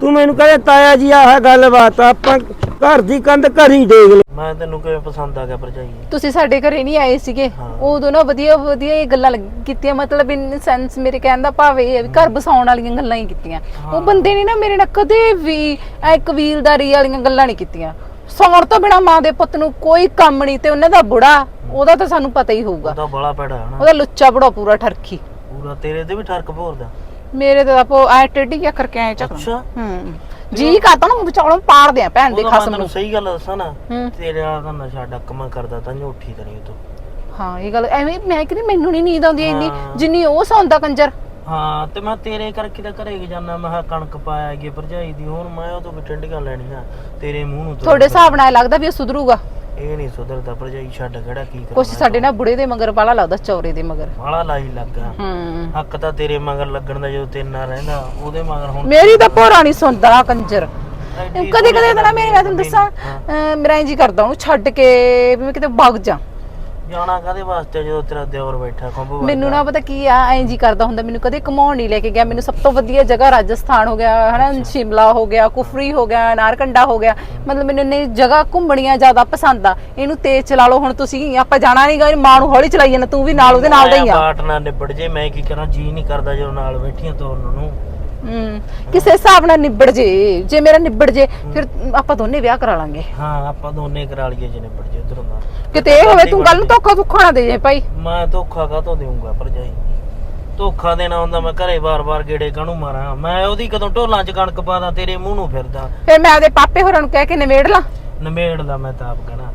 ਤੂੰ ਮੈਨੂੰ ਕਹੇ ਤਾਇਆ ਜੀ ਆਹ ਗੱਲਬਾਤ ਆਪਾਂ ਘਰ ਦੀ ਕੰਧ ਘਰ ਹੀ ਡੇਗ ਲਈ ਮੈਂ ਤੈਨੂੰ ਕਿਵੇਂ ਪਸੰਦ ਆ ਗਿਆ ਭਰਜਾਈ? ਤੁਸੀਂ ਸਾਡੇ ਘਰੇ ਨਹੀਂ ਆਏ ਸੀਗੇ। ਉਦੋਂ ਨਾ ਵਧੀਆ ਵਧੀਆ ਇਹ ਗੱਲਾਂ ਲੱਗ- ਕੀਤੀਆਂ ਮਤਲਬ ਇਨ ਸੈਂਸ ਮੇਰੇ ਕਹਿਣ ਦਾ ਭਾਵ ਇਹ ਹੈ ਵੀ ਘਰ ਬਸਾਉਣ ਵਾਲੀਆਂ ਗੱਲਾਂ ਹੀ ਕੀਤੀਆਂ। ਉਹ ਬੰਦੇ ਨੇ ਨਾ ਮੇਰੇ ਨਾਲ ਕਦੇ ਵੀ ਐ ਕਬੀਲਦਾਰੀ ਵਾਲੀਆਂ ਗੱਲਾਂ ਨਹੀਂ ਕੀਤੀਆਂ। ਸੌਣ ਤੋਂ ਬਿਨਾ ਮਾਂ ਦੇ ਪੁੱਤ ਨੂੰ ਕੋਈ ਕੰਮ ਨਹੀਂ ਤੇ ਉਹਨਾਂ ਦਾ ਬੁੜਾ ਉਹਦਾ ਤਾਂ ਸਾਨੂੰ ਪਤਾ ਹੀ ਹੋਊਗਾ। ਉਹਦਾ ਬੜਾ ਪੈੜਾ ਹੈ ਨਾ। ਉਹਦਾ ਲੁੱਚਾ ਬੜਾ ਪੂਰਾ ਠਰਕੀ। ਪੂਰਾ ਤੇਰੇ ਤੇ ਵੀ ਠਰਕ ਭੋਰਦਾ? ਮੇਰੇ ਤਾਂ ਆਪੋ ਐ ਟੇਢੀ ਕਰਕੇ ਐ ਚੱਕ। ਅੱਛਾ। ਹੂੰ। ਜੀ ਕਰਦਾ ਨਾ ਵਿਚਾਲੋਂ ਪਾੜਦੇ ਆ ਭੈਣ ਦੇ ਖਸਮ ਨੂੰ। ਸਹੀ ਗੱਲ ਦੱਸਾਂ ਨਾ। ਤੇਰੇ ਨਾਲ ਤਾਂ ਨਸ਼ਾ ਡੱਕਮਾ ਕਰਦਾ ਤਾਂ ਤਰੀ ਤੂੰ ਹਾਂ ਇਹ ਗੱਲ ਐਵੇਂ ਮੈਂ ਕਹਿੰਦੀ ਮੈਨੂੰ ਨਹੀਂ ਨੀਂਦ ਆਉਂਦੀ ਇੰਨੀ। ਜਿੰਨੀ ਉਹ ਸੌਂਦਾ ਕੰਜਰ। ਹਾਂ ਤੇ ਮੈਂ ਤੇਰੇ ਕਰਕੇ ਤਾਂ ਘਰੇ ਜਾਣਾ ਮੈਂ ਕਣਕ ਪਾਇਆ ਗਈ ਭਰਜਾਈ ਦੀ ਹੁਣ ਮੈਂ ਉਹ ਤੋਂ ਵੀ ਟੰਡੀਆਂ ਲੈਣੀਆਂ ਤੇਰੇ ਮੂੰਹ ਨੂੰ ਤੁਹਾਡੇ ਹਿਸਾਬ ਨਾਲ ਲੱਗਦਾ ਵੀ ਇਹ ਸੁਧਰੂਗਾ। ਇਹ ਨਹੀਂ ਸੁਧਰਦਾ ਭਰਜਾਈ ਛੱਡ ਕਿਹੜਾ ਕੀ ਕਰਨਾ ਕੁਛ ਸਾਡੇ ਨਾਲ ਬੁੜੇ ਦੇ ਮਗਰ ਵਾਲਾ ਲੱਗਦਾ ਚੌਰੇ ਦੇ ਮਗਰ। ਵਾਲਾ ਲਾਈ ਲੱਗਾ। ਹੂੰ। ਹੱਕ ਤਾਂ ਤੇਰੇ ਮਗਰ ਲੱਗਣ ਦਾ ਜਦੋਂ ਤੇਰੇ ਨਾਲ ਰਹਿੰਦਾ ਉਹਦੇ ਮਗਰ ਹੁਣ ਮੇਰੀ ਤਾਂ ਭੋਰਾ ਨਹੀਂ ਸੁਣਦਾ ਕੰਜਰ। ਕਦੇ ਕਦੇ ਤਾਂ ਨਾ ਮੇਰੀ ਮੈਂ ਤੁਹਾਨੂੰ ਦੱਸਾਂ ਅਹ ਮੇਰਾ ਇੰਜ ਹੀ ਕਰਦਾ ਉਹਨੂੰ ਛੱਡ ਕੇ ਵੀ ਮੈਂ ਕਿਤੇ ਵਗ ਜਾ। ਜਾਣਾ ਕਾਦੇ ਵਾਸਤੇ ਜਦੋਂ ਤੇਰਾ ਦਿਓਰ ਬੈਠਾ ਖੰਭੂ ਮੈਨੂੰ ਨਾ ਪਤਾ ਕੀ ਆ ਇੰਜ ਹੀ ਕਰਦਾ ਹੁੰਦਾ ਮੈਨੂੰ ਕਦੇ ਘਮਾਉਣ ਨਹੀਂ ਲੈ ਕੇ ਗਿਆ। ਮੈਨੂੰ ਸਭ ਤੋਂ ਵਧੀਆ ਜਗ੍ਹਾ ਰਾਜਸਥਾਨ ਹੋ ਗਿਆ ਹਨਾ ਸ਼ਿਮਲਾ ਹੋ ਗਿਆ ਕੁਫਰੀ ਹੋ ਗਿਆ ਨਾਰਕੰਡਾ ਹੋ ਗਿਆ। ਮਤਲਬ ਮੈਨੂੰ ਨੇ ਜਗ੍ਹਾ ਘੁੰਮਣੀਆਂ ਜ਼ਿਆਦਾ ਪਸੰਦ ਆ। ਇਹਨੂੰ ਤੇਜ਼ ਚਲਾ ਲਓ ਹੁਣ ਤੁਸੀਂ ਆਪਾਂ ਜਾਣਾ ਨਹੀਂਗਾ ਇਹ ਮਾਂ ਨੂੰ ਹੌਲੀ ਚਲਾਈ ਜਾਣਾ ਤੂੰ ਵੀ ਨਾਲ ਉਹਦੇ ਨਾਲ ਦਾ ਹੀ ਆ। ਨਾਲ ਨਿਬੜ ਜੇ ਮੈਂ ਕੀ ਕਰਾਂ ਜੀ ਨਹੀਂ ਕਰਦਾ ਜਦੋਂ ਨਾਲ ਬੈਠੀਆਂ ਤੋਰਨ ਨੂੰ। ਹੂੰ ਕਿਸੇ ਹਿਸਾਬ ਨਾਲ ਨਿਬੜ ਜੇ ਜੇ ਮੇਰਾ ਨਿਬੜ ਜੇ ਫਿਰ ਆਪਾਂ ਦੋਨੇ ਵਿਆਹ ਕਰਾ ਲਾਂਗੇ। ਹਾਂ ਆਪਾਂ ਦੋਨੇ ਕਰਾ ਲਈਏ ਜੇ ਨਿਬੜ ਜੇ ਉਧਰੋਂ ਦਾ ਕਿਤੇ ਇਹ ਹੋਵੇ ਤੂੰ ਗੱਲ ਨੂੰ ਧੋਖਾ ਧੁੱਖਾ ਨਾ ਦੇ ਜੇ ਭਾਈ। ਮੈਂ ਧੋਖਾ ਕਾਹਤੋਂ ਦੇਊਂਗਾ ਭਰਜਾਈ? ਧੋਖਾ ਦੇਣਾ ਹੁੰਦਾ ਮੈਂ ਘਰੇ ਵਾਰ-ਵਾਰ ਗੇੜੇ ਕਾਹਨੂੰ ਮਾਰਾਂ? ਮੈਂ ਉਹਦੀ ਕਦੋਂ ਢੋਲਾਂ 'ਚ ਕਣਕ ਪਾਦਾ ਤੇਰੇ ਮੂੰਹ ਨੂੰ ਫਿਰਦਾ। ਫਿਰ ਮੈਂ ਉਹਦੇ ਪਾਪੇ ਹੋਰਾਂ ਨੂੰ ਕਹਿ ਕੇ ਨਿਬੇੜ ਲਾਂ। ਨਮੇੜ ਦਾ ਮੈਂ ਤਾਂ ਆਪ ਕਹਿਣਾ।